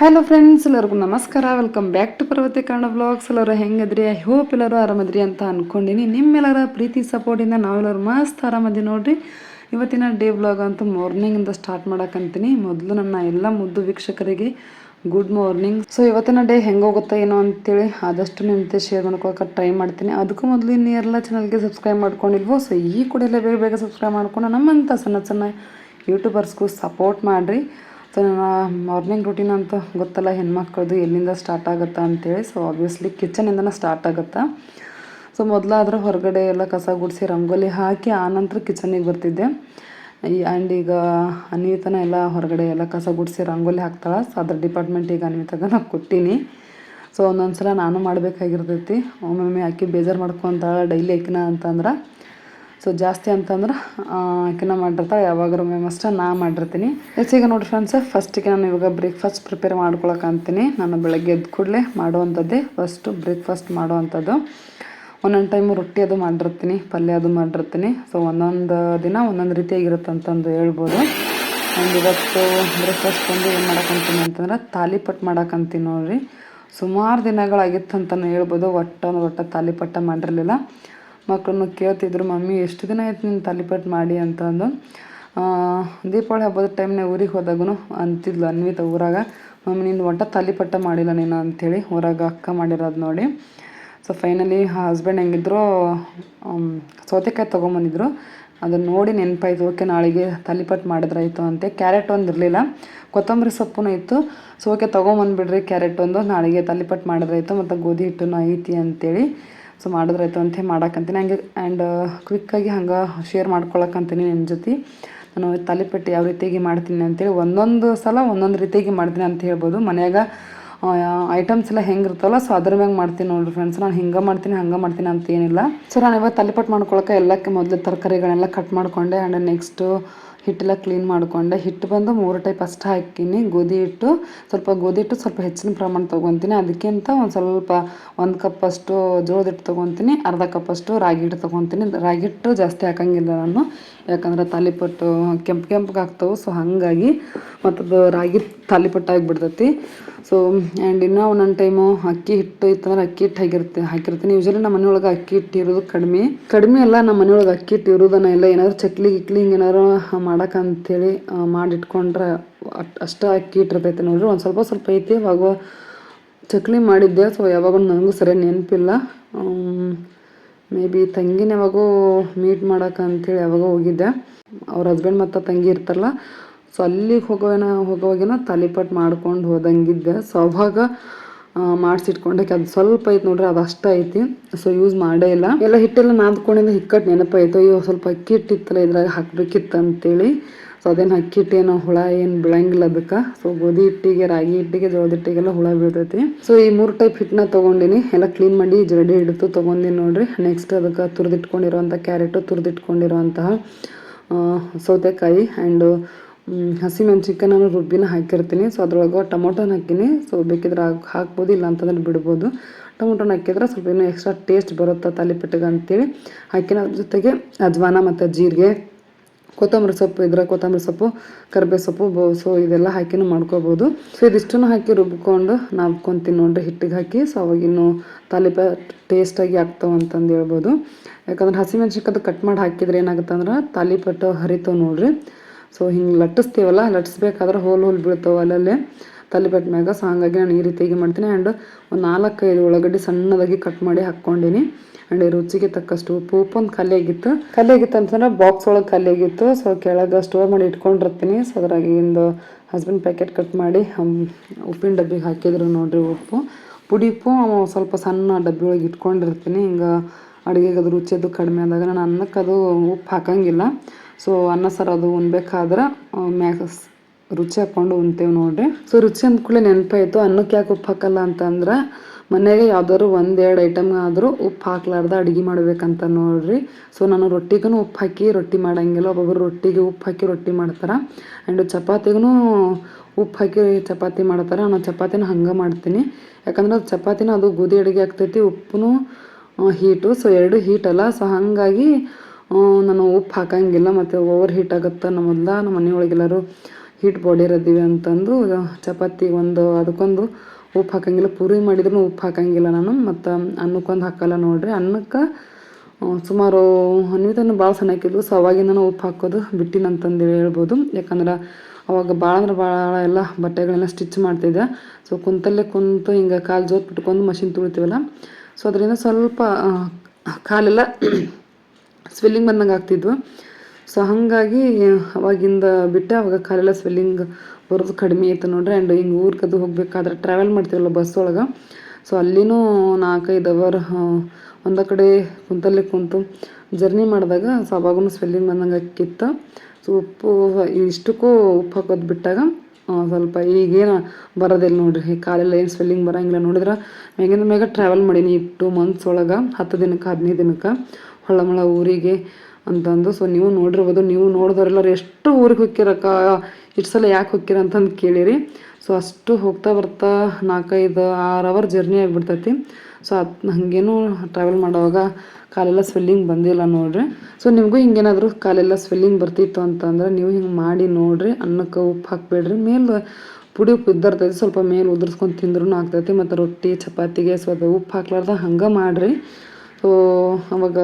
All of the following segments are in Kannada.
ಹಲೋ ಫ್ರೆಂಡ್ಸ್ ಎಲ್ಲರಿಗೂ ನಮಸ್ಕಾರ. Welcome back to Parvathe Kannada blogs ಎಲ್ಲರೂ ಹೆಂಗದ್ರಿ? ಐ ಹೋಪ್ ಎಲ್ಲರೂ ಆರಾಮದ್ರಿ ಅಂತ ಅಂದ್ಕೊಂಡಿನಿ ನಿಮ್ಮೆಲ್ಲರ ಪ್ರೀತಿ ಸಪೋರ್ಟಿಂದ ನಾವೆಲ್ಲರೂ ಮಸ್ತ್ ಆರಾಮದಿ ನೋಡ್ರಿ. ಇವತ್ತಿನ ಡೇ ಬ್ಲಾಗ್ ಅಂತೂ ಮಾರ್ನಿಂಗಿಂದ ಸ್ಟಾರ್ಟ್ ಮಾಡೋಕ್ಕಂತೀನಿ ಮೊದಲು ನನ್ನ ಎಲ್ಲ ಮುದ್ದು ವೀಕ್ಷಕರಿಗೆ ಗುಡ್ ಮಾರ್ನಿಂಗ್ ಸೊ ಇವತ್ತಿನ ಡೇ ಹೆಂಗೆ ಹೋಗುತ್ತಾ ಏನೋ ಅಂತೇಳಿ ಆದಷ್ಟು ನಿಮ್ಮ ಜೊತೆ ಶೇರ್ ಮಾಡ್ಕೊಳಕ್ಕೆ ಟ್ರೈ ಮಾಡ್ತೀನಿ. ಅದಕ್ಕೂ ಮೊದಲು ಇನ್ನು ಎಲ್ಲ ಚಾನಲ್ಗೆ ಸಬ್ಸ್ಕ್ರೈಬ್ ಮಾಡ್ಕೊಂಡಿಲ್ವೋ ಸೊ ಈ ಕೂಡಲೇ ಬೇಗ ಬೇಗ ಸಬ್ಸ್ಕ್ರೈಬ್ ಮಾಡ್ಕೊಂಡು ನಮ್ಮಂಥ ಸಣ್ಣ ಸಣ್ಣ ಯೂಟ್ಯೂಬರ್ಸ್ಗೂ ಸಪೋರ್ಟ್ ಮಾಡಿರಿ. ಸೊ ನನ್ನ ಮಾರ್ನಿಂಗ್ ರೂಟೀನ್ ಅಂತ ಗೊತ್ತಲ್ಲ ಹೆಣ್ಮಕ್ಳದ್ದು ಎಲ್ಲಿಂದ ಸ್ಟಾರ್ಟ್ ಆಗುತ್ತಾ ಅಂತೇಳಿ. ಸೊ ಆಬ್ವಿಯಸ್ಲಿ ಕಿಚನಿಂದನೇ ಸ್ಟಾರ್ಟ್ ಆಗುತ್ತಾ. ಸೊ ಮೊದಲಾದ್ರೆ ಹೊರಗಡೆ ಎಲ್ಲ ಕಸ ಗುಡಿಸಿ ರಂಗೋಲಿ ಹಾಕಿ ಆನಂತರ ಕಿಚನಿಗೆ ಬರ್ತಿದ್ದೆ. ಆ್ಯಂಡ್ ಈಗ ಅನಿತನ ಎಲ್ಲ ಹೊರಗಡೆ ಎಲ್ಲ ಕಸ ಗುಡಿಸಿ ರಂಗೋಲಿ ಹಾಕ್ತಾಳೆ. ಸೊ ಅದ್ರ ಡಿಪಾರ್ಟ್ಮೆಂಟ್ ಈಗ ಅನ್ವಿತಾಗ ನಾನು ಕೊಟ್ಟೀನಿ. ಸೊ ಒಂದೊಂದು ಸಲ ನಾನು ಮಾಡಬೇಕಾಗಿರ್ತೈತಿ. ಒಮ್ಮೊಮ್ಮೆ ಆಕೆ ಬೇಜಾರು ಮಾಡ್ಕೊತಾಳೆ, ಡೈಲಿ ಆಕಿನ ಅಂತಂದ್ರೆ ಸೊ ಜಾಸ್ತಿ ಅಂತಂದ್ರೆ ಆಕಿನ ಮಾಡಿರ್ತಾಳೆ ಒಮ್ಮೆ ಅಷ್ಟೇ ನಾ ಮಾಡಿರ್ತೀನಿ. ಎಸ್ ಈಗ ನೋಡಿ ಫ್ರೆಂಡ್ಸ್ ಫಸ್ಟಿಗೆ ನಾನು ಇವಾಗ ಬ್ರೇಕ್ಫಾಸ್ಟ್ ಪ್ರಿಪೇರ್ ಅಂತೀನಿ. ನಾನು ಬೆಳಗ್ಗೆ ಎದ್ದು ಕೂಡಲೇ ಮಾಡುವಂಥದ್ದೇ ಫಸ್ಟು ಬ್ರೇಕ್ಫಾಸ್ಟ್ ಮಾಡುವಂಥದ್ದು. ಒಂದೊಂದು ಟೈಮು ರೊಟ್ಟಿ ಅದು ಮಾಡಿರ್ತೀನಿ, ಪಲ್ಯ ಅದು ಮಾಡಿರ್ತೀನಿ. ಸೊ ಒಂದೊಂದು ದಿನ ಒಂದೊಂದು ರೀತಿಯಾಗಿರುತ್ತೆ ಅಂತಂದು ಹೇಳ್ಬೋದು. ಒಂದು ಇವತ್ತು ಬ್ರೇಕ್ಫಾಸ್ಟ್ ಬಂದು ಏನು ಮಾಡೋಕ್ಕಂತೀನಿ ಅಂತಂದ್ರೆ ತಾಲಿಪಟ್ಟು ಮಾಡೋಕ್ಕಂತೀನಿ ನೋಡ್ರಿ. ಸುಮಾರು ದಿನಗಳಾಗಿತ್ತು ಅಂತಲೇ ಹೇಳ್ಬೋದು, ಒಟ್ಟು ಒಟ್ಟು ತಾಲಿಪಟ್ಟ ಮಾಡಿರಲಿಲ್ಲ. ಮಕ್ಕಳನ್ನು ಕೇಳ್ತಿದ್ರು, ಮಮ್ಮಿ, ಎಷ್ಟು ದಿನ ಆಯ್ತು ನೀನು ತಾಲಿಪಟ್ಟು ಮಾಡಿ? ಅಂತಂದು ದೀಪಾವಳಿ ಹಬ್ಬದ ಟೈಮ್ನಾಗ ಊರಿಗೆ ಹೋದಾಗೂ ಅಂತಿದ್ಲು ಅನ್ವಿತ ಊರಾಗ. ಮಮ್ಮಿ, ನೀನು ಒಟ್ಟ ತಾಲಿಪಟ್ಟ ಮಾಡಿಲ್ಲ ನೀನು ಅಂಥೇಳಿ ಊರಾಗ ಅಕ್ಕ ಮಾಡಿರೋದು ನೋಡಿ. ಸೊ ಫೈನಲಿ ಹಸ್ಬೆಂಡ್ ಹೆಂಗಿದ್ರು ಸೌತೆಕಾಯಿ ತೊಗೊಂಬಂದಿದ್ರು. ಅದನ್ನು ನೋಡಿ ನೆನಪಾಯ್ತು, ಓಕೆ, ನಾಳೆಗೆ ತಾಲಿಪಟ್ಟು ಮಾಡಿದ್ರಾಯ್ತು ಅಂತೆ. ಕ್ಯಾರೆಟ್ ಒಂದು ಇರಲಿಲ್ಲ. ಕೊತ್ತಂಬರಿ ಸೊಪ್ಪು ಇತ್ತು. ಸೊ ಓಕೆ, ತೊಗೊಂಬಂದ್ಬಿಡ್ರಿ ಕ್ಯಾರೆಟ್ ಒಂದು, ನಾಳೆಗೆ ತಾಲಿಪಟ್ಟು ಮಾಡಿದ್ರಾಯ್ತು, ಮತ್ತು ಗೋಧಿ ಹಿಟ್ಟು ಐತಿ ಅಂತೇಳಿ ಸೊ ಮಾಡಿದ್ರಾಯ್ತು ಅಂತ ಮಾಡಕ್ಕಂತೀನಿ ಹಂಗೆ ಆ್ಯಂಡ್ ಕ್ವಿಕ್ಕಾಗಿ ಹಂಗೆ ಶೇರ್ ಮಾಡ್ಕೊಳಕ್ಕಂತೀನಿ ನಿಮ್ಮ ಜೊತೆ. ನಾನು ತಾಲಿಪಟ್ಟು ಯಾವ ರೀತಿಯಾಗಿ ಮಾಡ್ತೀನಿ ಅಂತೇಳಿ ಒಂದೊಂದು ಸಲ ಒಂದೊಂದು ರೀತಿಯಾಗಿ ಮಾಡ್ತೀನಿ ಅಂತ ಹೇಳ್ಬೋದು. ಮನೆಯಾಗ ಐಟಮ್ಸ್ ಎಲ್ಲ ಹೆಂಗಿರ್ತವಲ್ಲ ಸೊ ಅದ್ರ ಮ್ಯಾಗ ಮಾಡ್ತೀನಿ ನೋಡಿರಿ ಫ್ರೆಂಡ್ಸ್ ನಾನು ಹಿಂಗೆ ಮಾಡ್ತೀನಿ, ಹಂಗೆ ಮಾಡ್ತೀನಿ ಅಂತ ಏನಿಲ್ಲ. ಸೊ ನಾನು ಇವಾಗ ತಾಲಿಪಟ್ಟು ಮಾಡ್ಕೊಳಕ್ಕೆ ಎಲ್ಲಕ್ಕೆ ಮೊದಲು ತರಕಾರಿಗಳನ್ನೆಲ್ಲ ಕಟ್ ಮಾಡಿಕೊಂಡೆ ಆ್ಯಂಡ್ ನೆಕ್ಸ್ಟು ಹಿಟ್ಟೆಲ್ಲ ಕ್ಲೀನ್ ಮಾಡಿಕೊಂಡೆ ಹಿಟ್ಟು ಬಂದು ಮೂರು ಟೈಪ್ ಅಷ್ಟು ಹಾಕಿನಿ. ಗೋಧಿ ಹಿಟ್ಟು, ಸ್ವಲ್ಪ ಗೋಧಿ ಹಿಟ್ಟು ಸ್ವಲ್ಪ ಹೆಚ್ಚಿನ ಪ್ರಮಾಣ ತೊಗೊತೀನಿ. ಅದಕ್ಕಿಂತ ಒಂದು ಸ್ವಲ್ಪ ಒಂದು ಕಪ್ ಅಷ್ಟು ಜೋಳದ ಹಿಟ್ಟು ತೊಗೊತೀನಿ. ಅರ್ಧ ಕಪ್ ಅಷ್ಟು ರಾಗಿ ಹಿಟ್ಟು ತೊಗೊತೀನಿ. ರಾಗಿ ಹಿಟ್ಟು ಜಾಸ್ತಿ ಹಾಕಂಗಿಲ್ಲ ನಾನು. ಯಾಕಂದ್ರೆ ತಾಲಿಪಟ್ಟು ಕೆಂಪು ಕೆಂಪಗೆ ಆಗ್ತವೆ ಸೊ ಹಾಗಾಗಿ ಮತ್ತು ರಾಗಿ ತಾಲಿಪಟ್ಟು ಆಗಿಬಿಡ್ತೈತಿ. ಸೊ ಆ್ಯಂಡ್ ಇನ್ನೂ ಒಂದೊಂದು ಟೈಮು ಅಕ್ಕಿ ಹಿಟ್ಟು ಇತ್ತಂದ್ರೆ ಅಕ್ಕಿ ಹಿಟ್ಟು ಹಾಕಿರ್ತೀನಿ ಹಾಕಿರ್ತೀನಿ. ಯೂಶಲಿ ನಮ್ಮ ಮನೆಯೊಳಗೆ ಅಕ್ಕಿ ಹಿಟ್ಟು ಇರೋದು ಕಡಿಮೆ. ಕಡಿಮೆ ಅಲ್ಲ, ನಮ್ಮ ಮನೆಯೊಳಗೆ ಅಕ್ಕಿ ಹಿಟ್ಟು ಇರೋದನ್ನ ಇಲ್ಲ ಏನಾದ್ರು ಚಕ್ಲಿ ಗಿಕ್ಲಿ ಹಿಂಗೆ ಏನಾರು ಮಾಡಕ್ಕೆ ಅಂಥೇಳಿ ಮಾಡಿಟ್ಕೊಂಡ್ರೆ ಅಷ್ಟು ಅಕ್ಕಿ ಹಿಟ್ಟಿರ್ತೈತೆ ನೋಡ್ರಿ. ಒಂದು ಸ್ವಲ್ಪ ಸ್ವಲ್ಪ ಐತಿ, ಅವಾಗ ಚಕ್ಲಿ ಮಾಡಿದ್ದೆ ಸೊ ಯಾವಾಗ ನನಗೂ ಸರಿಯಾಗಿ ನೆನಪಿಲ್ಲ. ಮೇ ಬಿ ತಂಗಿನ ಯಾವಾಗೋ ಮೀಟ್ ಮಾಡಕ್ಕೆ ಅಂತೇಳಿ ಯಾವಾಗೋ ಹೋಗಿದ್ದೆ. ಅವ್ರ ಹಸ್ಬೆಂಡ್ ಮತ್ತು ತಂಗಿ ಇರ್ತಾರಲ್ಲ ಸೊ ಅಲ್ಲಿಗೆ ಹೋಗೋನ ಹೋಗೋವಾಗಿನ ತಾಲಿಪಟ್ಟು ಮಾಡ್ಕೊಂಡು ಹೋದಂಗಿದ್ದೆ. ಸೊ ಅವಾಗ ಮಾಡಿಸಿಟ್ಕೊಂಡಕ್ಕೆ ಅದು ಸ್ವಲ್ಪ ಐತೆ ನೋಡ್ರಿ, ಅದು ಅಷ್ಟು ಐತಿ. ಸೊ ಯೂಸ್ ಮಾಡೇ ಇಲ್ಲ. ಎಲ್ಲ ಹಿಟ್ಟೆಲ್ಲ ನಾದ್ಕೊಂಡಿಂದ ಹಿಕ್ಕಟ್ಟು ನೆನಪಾಯ್ತು. ಅಯ್ಯೋ, ಸ್ವಲ್ಪ ಅಕ್ಕಿ ಹಿಟ್ಟಿತ್ತಲ್ಲ ಇದ್ರಾಗ ಹಾಕ್ಬೇಕಿತ್ತು ಅಂತೇಳಿ ಸೊ ಅದೇನು ಅಕ್ಕಿ ಹಿಟ್ಟೇನು ಹುಳ ಏನು ಬೀಳಂಗಿಲ್ಲ ಅದಕ್ಕೆ. ಸೊ ಗೋಧಿ ಹಿಟ್ಟಿಗೆ, ರಾಗಿ ಹಿಟ್ಟಿಗೆ, ಜೋಳದ ಹಿಟ್ಟಿಗೆಲ್ಲ ಹುಳ ಬೀಳ್ತೈತಿ. ಸೊ ಈ ಮೂರು ಟೈಪ್ ಹಿಟ್ಟನ್ನ ತೊಗೊಂಡಿನಿ. ಎಲ್ಲ ಕ್ಲೀನ್ ಮಾಡಿ ಜರಡಿ ಹಿಡಿದು ತೊಗೊಂಡಿನಿ ನೋಡ್ರಿ. ನೆಕ್ಸ್ಟ್ ಅದಕ್ಕೆ ತುರಿದಿಟ್ಕೊಂಡಿರೋಂಥ ಕ್ಯಾರೆಟು ತುರಿದಿಟ್ಕೊಂಡಿರೋಂತಹ ಸೌತೆಕಾಯಿ ಆ್ಯಂಡ್ ನಾನು ರುಬ್ಬಿನ ಹಾಕಿರ್ತೀನಿ. ಸೊ ಅದ್ರೊಳಗೆ ಟೊಮೊಟೊನ ಹಾಕಿನಿ. ಸೊ ಬೇಕಿದ್ರೆ ಹಾಕಿ, ಹಾಕ್ಬೋದು, ಇಲ್ಲ ಅಂತಂದ್ರೆ ಬಿಡ್ಬೋದು. ಟೊಮೊಟೊನ ಹಾಕಿದ್ರೆ ಸ್ವಲ್ಪ ಇನ್ನೂ ಎಕ್ಸ್ಟ್ರಾ ಟೇಸ್ಟ್ ಬರುತ್ತೆ ತಾಲಿಪಟ್ಟಿಗೆ ಅಂತೇಳಿ. ಹಾಕಿನ ಅದ್ರ ಜೊತೆಗೆ ಅಜ್ವಾನ ಮತ್ತು ಜೀರಿಗೆ ಕೊತ್ತಂಬರಿ ಸೊಪ್ಪು ಇದ್ರೆ ಕೊತ್ತಂಬರಿ ಸೊಪ್ಪು ಕರಿಬೇವು ಸೊಪ್ಪು ಸೊ ಇದೆಲ್ಲ ಹಾಕಿನೂ ಮಾಡ್ಕೋಬೋದು. ಸೊ ಇದಿಷ್ಟನ್ನು ಹಾಕಿ ರುಬ್ಕೊಂಡು ನಾದ್ಕೊತೀನಿ ನೋಡ್ರಿ ಹಿಟ್ಟಿಗೆ ಹಾಕಿ. ಸೊ ಅವಾಗಿನ್ನು ತಾಲಿಪ ಟೇಸ್ಟಾಗಿ ಆಗ್ತಾವ ಅಂತಂದು ಹೇಳ್ಬೋದು. ಯಾಕಂದ್ರೆ ಹಸಿಮೆಣ್ಸಿನ್ಕಾಯ್ದು ಕಟ್ ಮಾಡಿ ಹಾಕಿದ್ರೆ ಏನಾಗುತ್ತೆ ಅಂದ್ರೆ ತಾಲಿಪಟ್ಟು ಹರಿತಾವೆ ನೋಡ್ರಿ. ಸೊ ಹಿಂಗೆ ಲಟ್ಟಿಸ್ತೀವಲ್ಲ, ಲಟ್ಟಿಸ್ಬೇಕಾದ್ರೆ ಹೋಲ್ ಹೋಲ್ ಬೀಳ್ತಾವೆ ಅಲ್ಲಲ್ಲೇ. ತಾಲಿಪಟ್ಟು ಮ್ಯಾಗ. ಸೊ ಹಾಗಾಗಿ ನಾನು ಈ ರೀತಿಯಾಗಿ ಮಾಡ್ತೀನಿ. ಆ್ಯಂಡ್ ಒಂದು ನಾಲ್ಕೈದು ಉಳ್ಳಾಗಡ್ಡಿ ಸಣ್ಣದಾಗಿ ಕಟ್ ಮಾಡಿ ಹಾಕ್ಕೊಂಡಿನಿ. ಆ್ಯಂಡ್ ರುಚಿಗೆ ತಕ್ಕಷ್ಟು ಉಪ್ಪು. ಉಪ್ಪು ಒಂದು ಖಾಲಿಯಾಗಿತ್ತು ಖಾಲಿ ಆಗಿತ್ತು ಅಂತಂದ್ರೆ ಬಾಕ್ಸ್ ಒಳಗೆ ಖಾಲಿಯಾಗಿತ್ತು ಸೊ ಕೆಳಗೆ ಸ್ಟೋರ್ ಮಾಡಿ ಇಟ್ಕೊಂಡಿರ್ತೀನಿ. ಸೊ ಅದ್ರಾಗಿಂದು ಹಸ್ಬೆಂಡ್ ಪ್ಯಾಕೆಟ್ ಕಟ್ ಮಾಡಿ ಉಪ್ಪಿನ ಡಬ್ಬಿಗೆ ಹಾಕಿದ್ರು ನೋಡಿರಿ ಉಪ್ಪು. ಪುಡಿ ಉಪ್ಪು ಸ್ವಲ್ಪ ಸಣ್ಣ ಡಬ್ಬಿ ಒಳಗೆ ಇಟ್ಕೊಂಡಿರ್ತೀನಿ. ಹಿಂಗೆ ಅಡುಗೆಗೆ ಅದು ರುಚಿ ಅದು ಕಡಿಮೆ ಆದಾಗ ನಾನು ಅನ್ನಕ್ಕೆ ಅದು ಉಪ್ಪು ಹಾಕಂಗಿಲ್ಲ. ಸೊ ಅನ್ನ, ಸರ್, ಅದು ಉಣ್ಬೇಕಾದ್ರೆ ಮ್ಯಾಗ ಸ್- ರುಚಿ ಹಾಕೊಂಡು ಉಣ್ತೇವೆ ನೋಡ್ರಿ. ಸೊ ರುಚಿ ಅಂದ್ಕೂಡಲೇ ನೆನಪಾಯಿತು. ಅನ್ನಕ್ಕೆ ಯಾಕೆ ಉಪ್ಪು ಹಾಕಲ್ಲ ಅಂತಂದ್ರೆ ಮನೆಗೆ ಯಾವ್ದಾದ್ರು ಒಂದೆರಡು ಐಟಮ್ ಆದರೂ ಉಪ್ಪು ಹಾಕ್ಲಾರ್ದ ಅಡುಗೆ ಮಾಡ್ಬೇಕಂತ ನೋಡ್ರಿ. ಸೊ ನಾನು ರೊಟ್ಟಿಗೂ ಉಪ್ಪು ಹಾಕಿ ರೊಟ್ಟಿ ಮಾಡೋಂಗಿಲ್ಲ. ಒಬ್ಬೊಬ್ಬರು ರೊಟ್ಟಿಗೆ ಉಪ್ಪು ಹಾಕಿ ರೊಟ್ಟಿ ಮಾಡ್ತಾರೆ. ಆ್ಯಂಡ್ ಚಪಾತಿಗೂ ಉಪ್ಪು ಹಾಕಿ ಚಪಾತಿ ಮಾಡ್ತಾರೆ. ನಾನು ಚಪಾತಿನ ಹಂಗೆ ಮಾಡ್ತೀನಿ. ಯಾಕಂದ್ರೆ ಅದು ಚಪಾತಿನ ಅದು ಗೋಧಿ ಅಡುಗೆ ಆಗ್ತೈತಿ ಉಪ್ಪು ಹೀಟು. ಸೊ ಎರಡು ಹೀಟಲ್ಲ ಸೊ ಹಾಗಾಗಿ ನಾನು ಉಪ್ಪು ಹಾಕಂಗಿಲ್ಲ. ಮತ್ತು ಓವರ್ ಹೀಟ್ ಆಗುತ್ತೆ ನಮ್ಮ ಮೊದಲ ನಮ್ಮ ಮನೆಯೊಳಗೆಲ್ಲರೂ ಹೀಟ್ ಬಾಡಿ ಇರೋದಿವಿ ಅಂತಂದು ಚಪಾತಿ ಒಂದು, ಅದಕ್ಕೊಂದು ಉಪ್ಪು ಹಾಕಂಗಿಲ್ಲ. ಪೂರಿ ಮಾಡಿದ್ರೂ ಉಪ್ಪು ಹಾಕಂಗಿಲ್ಲ ನಾನು, ಮತ್ತು ಅನ್ನಕ್ಕೊಂದು ಹಾಕಲ್ಲ ನೋಡ್ರಿ. ಅನ್ನಕ್ಕೆ ಸುಮಾರು ಅನ್ವಿತನು ಭಾಳ ಸಣ್ಣ ಹಾಕಿದ್ವು ಸೊ ಅವಾಗಿಂದನೂ ಉಪ್ಪು ಹಾಕೋದು ಬಿಟ್ಟಿನಂತಂದು ಹೇಳ್ಬೋದು. ಯಾಕಂದ್ರೆ ಅವಾಗ ಭಾಳ ಅಂದ್ರೆ ಭಾಳ ಎಲ್ಲ ಬಟ್ಟೆಗಳೆಲ್ಲ ಸ್ಟಿಚ್ ಮಾಡ್ತಿದ್ದೆ. ಸೊ ಕುಂತಲ್ಲೇ ಕುಂತು ಹಿಂಗೆ ಕಾಲು ಜೋತ್ ಬಿಟ್ಕೊಂಡು ಮಷಿನ್ ತುಳಿತೀವಲ್ಲ ಸೊ ಅದರಿಂದ ಸ್ವಲ್ಪ ಕಾಲೆಲ್ಲ ಸ್ವೆಲ್ಲಿಂಗ್ ಬಂದಂಗೆ ಆಗ್ತಿದ್ವು. ಸೊ ಹಾಗಾಗಿ ಅವಾಗಿಂದ ಬಿಟ್ಟೆ ಅವಾಗ ಕಾಲೆಲ್ಲ ಸ್ವೆಲ್ಲಿಂಗ್ ಬರೋದು ಕಡಿಮೆ ಆಯಿತು ನೋಡ್ರಿ. ಆ್ಯಂಡ್ ಹಿಂಗೆ ಊರ್ಗದು ಹೋಗಬೇಕಾದ್ರೆ ಟ್ರಾವೆಲ್ ಮಾಡ್ತೀವಲ್ಲ ಬಸ್ ಒಳಗೆ. ಸೊ ಅಲ್ಲಿನೂ ನಾಲ್ಕೈದು ಅವರ್ ಒಂದ ಕಡೆ ಕುಂತಲ್ಲೇ ಕುಂತು ಜರ್ನಿ ಮಾಡಿದಾಗ ಸೊ ಅವಾಗೂ ಸ್ವೆಲ್ಲಿಂಗ್ ಬಂದಂಗೆ ಆಕಿತ್ತು. ಸೊ ಉಪ್ಪು ಇಷ್ಟಕ್ಕೂ ಉಪ್ಪು ಹಾಕೋದು ಬಿಟ್ಟಾಗ ಸ್ವಲ್ಪ ಈಗೇನು ಬರೋದಿಲ್ಲ ನೋಡ್ರಿ. ಕಾಲೆಲ್ಲ ಏನು ಸ್ವೆಲ್ಲಿಂಗ್ ಬರೋಂಗಿಲ್ಲ ನೋಡಿದ್ರೆ. ಮ್ಯಾಗಿಂದ ಮ್ಯಾಗ ಟ್ರಾವೆಲ್ ಮಾಡೀನಿ. ಟೂ ಮಂತ್ಸ್ ಒಳಗೆ, ಹತ್ತು ದಿನಕ್ಕೆ, ಹದಿನೈದು ದಿನಕ್ಕೆ ಹೊಳ್ಳಮಳ ಊರಿಗೆ. ಅಂತಂದು ಸೊ ನೀವು ನೋಡಿರ್ಬೋದು, ನೀವು ನೋಡಿದವರೆಲ್ಲರೂ ಎಷ್ಟು ಊರಿಗೆ ಹೋಗ್ತಿರಕ್ಕ? ಇಷ್ಟು ಸಲ ಯಾಕೆ ಹೋಗ್ತೀರ ಅಂತಂದು ಕೇಳಿರಿ. ಸೊ ಅಷ್ಟು ಹೋಗ್ತಾ ಬರ್ತಾ ನಾಲ್ಕೈದು, ಆರು ಅವರ್ ಜರ್ನಿ ಆಗಿಬಿಡ್ತೈತಿ. ಸೊ ಅದು ಹಾಗೇನು ಟ್ರಾವೆಲ್ ಮಾಡೋವಾಗ ಕಾಲೆಲ್ಲ ಸ್ವೆಲ್ಲಿಂಗ್ ಬಂದಿಲ್ಲ ನೋಡ್ರಿ. ಸೊ ನಿಮಗೂ ಹಿಂಗೇನಾದರೂ ಕಾಲೆಲ್ಲ ಸ್ವೆಲ್ಲಿಂಗ್ ಬರ್ತಿತ್ತು ಅಂತಂದ್ರೆ ನೀವು ಹಿಂಗೆ ಮಾಡಿ ನೋಡ್ರಿ, ಅನ್ನಕ್ಕೆ ಉಪ್ಪು ಹಾಕ್ಬೇಡ್ರಿ. ಮೇಲೆ ಪುಡಿ ಉಪ್ಪು ಇದ್ದರ್ತೈತಿ ಸ್ವಲ್ಪ ಮೇಲೆ ಉದುರ್ಸ್ಕೊಂಡು ತಿಂದ್ರೂ ಆಗ್ತೈತಿ. ಮತ್ತು ರೊಟ್ಟಿ, ಚಪಾತಿಗೆ ಸ್ವಲ್ಪ ಉಪ್ಪು ಹಾಕ್ಲಾರ್ದ ಹಂಗೆ ಮಾಡಿರಿ. ಅವಾಗ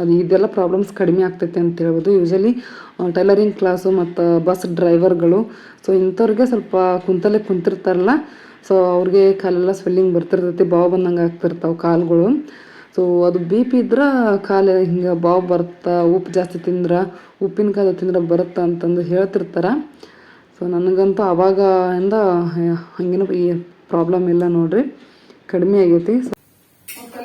ಅದು ಇದೆಲ್ಲ ಪ್ರಾಬ್ಲಮ್ಸ್ ಕಡಿಮೆ ಆಗ್ತೈತೆ ಅಂತ ಹೇಳ್ಬೋದು. ಯೂಶಲಿ ಟೈಲರಿಂಗ್ ಕ್ಲಾಸು ಮತ್ತು ಬಸ್ ಡ್ರೈವರ್ಗಳು ಸೊ ಇಂಥವ್ರಿಗೆ ಸ್ವಲ್ಪ ಕುಂತಲ್ಲೇ ಕುಂತಿರ್ತಾರಲ್ಲ ಸೊ ಅವ್ರಿಗೆ ಕಾಲೆಲ್ಲ ಸ್ವೆಲ್ಲಿಂಗ್ ಬರ್ತಿರ್ತೈತಿ, ಬಾವು ಬಂದಂಗೆ ಆಗ್ತಿರ್ತಾವೆ ಕಾಲುಗಳು. ಸೊ ಅದು ಬಿ ಪಿ ಇದ್ರೆ ಕಾಲು ಹಿಂಗೆ ಬಾವು ಬರ್ತಾ, ಉಪ್ಪು ಜಾಸ್ತಿ ತಿಂದ್ರೆ, ಉಪ್ಪಿನಕಾಯಿ ತಿಂದ್ರೆ ಬರುತ್ತೆ ಅಂತಂದು ಹೇಳ್ತಿರ್ತಾರೆ. ಸೊ ನನಗಂತೂ ಅವಾಗ ಇಂದ ಹಂಗೇನು ಈ ಪ್ರಾಬ್ಲಮ್ ಇಲ್ಲ ನೋಡ್ರಿ. ಕಡಿಮೆ ಆಗೈತಿ.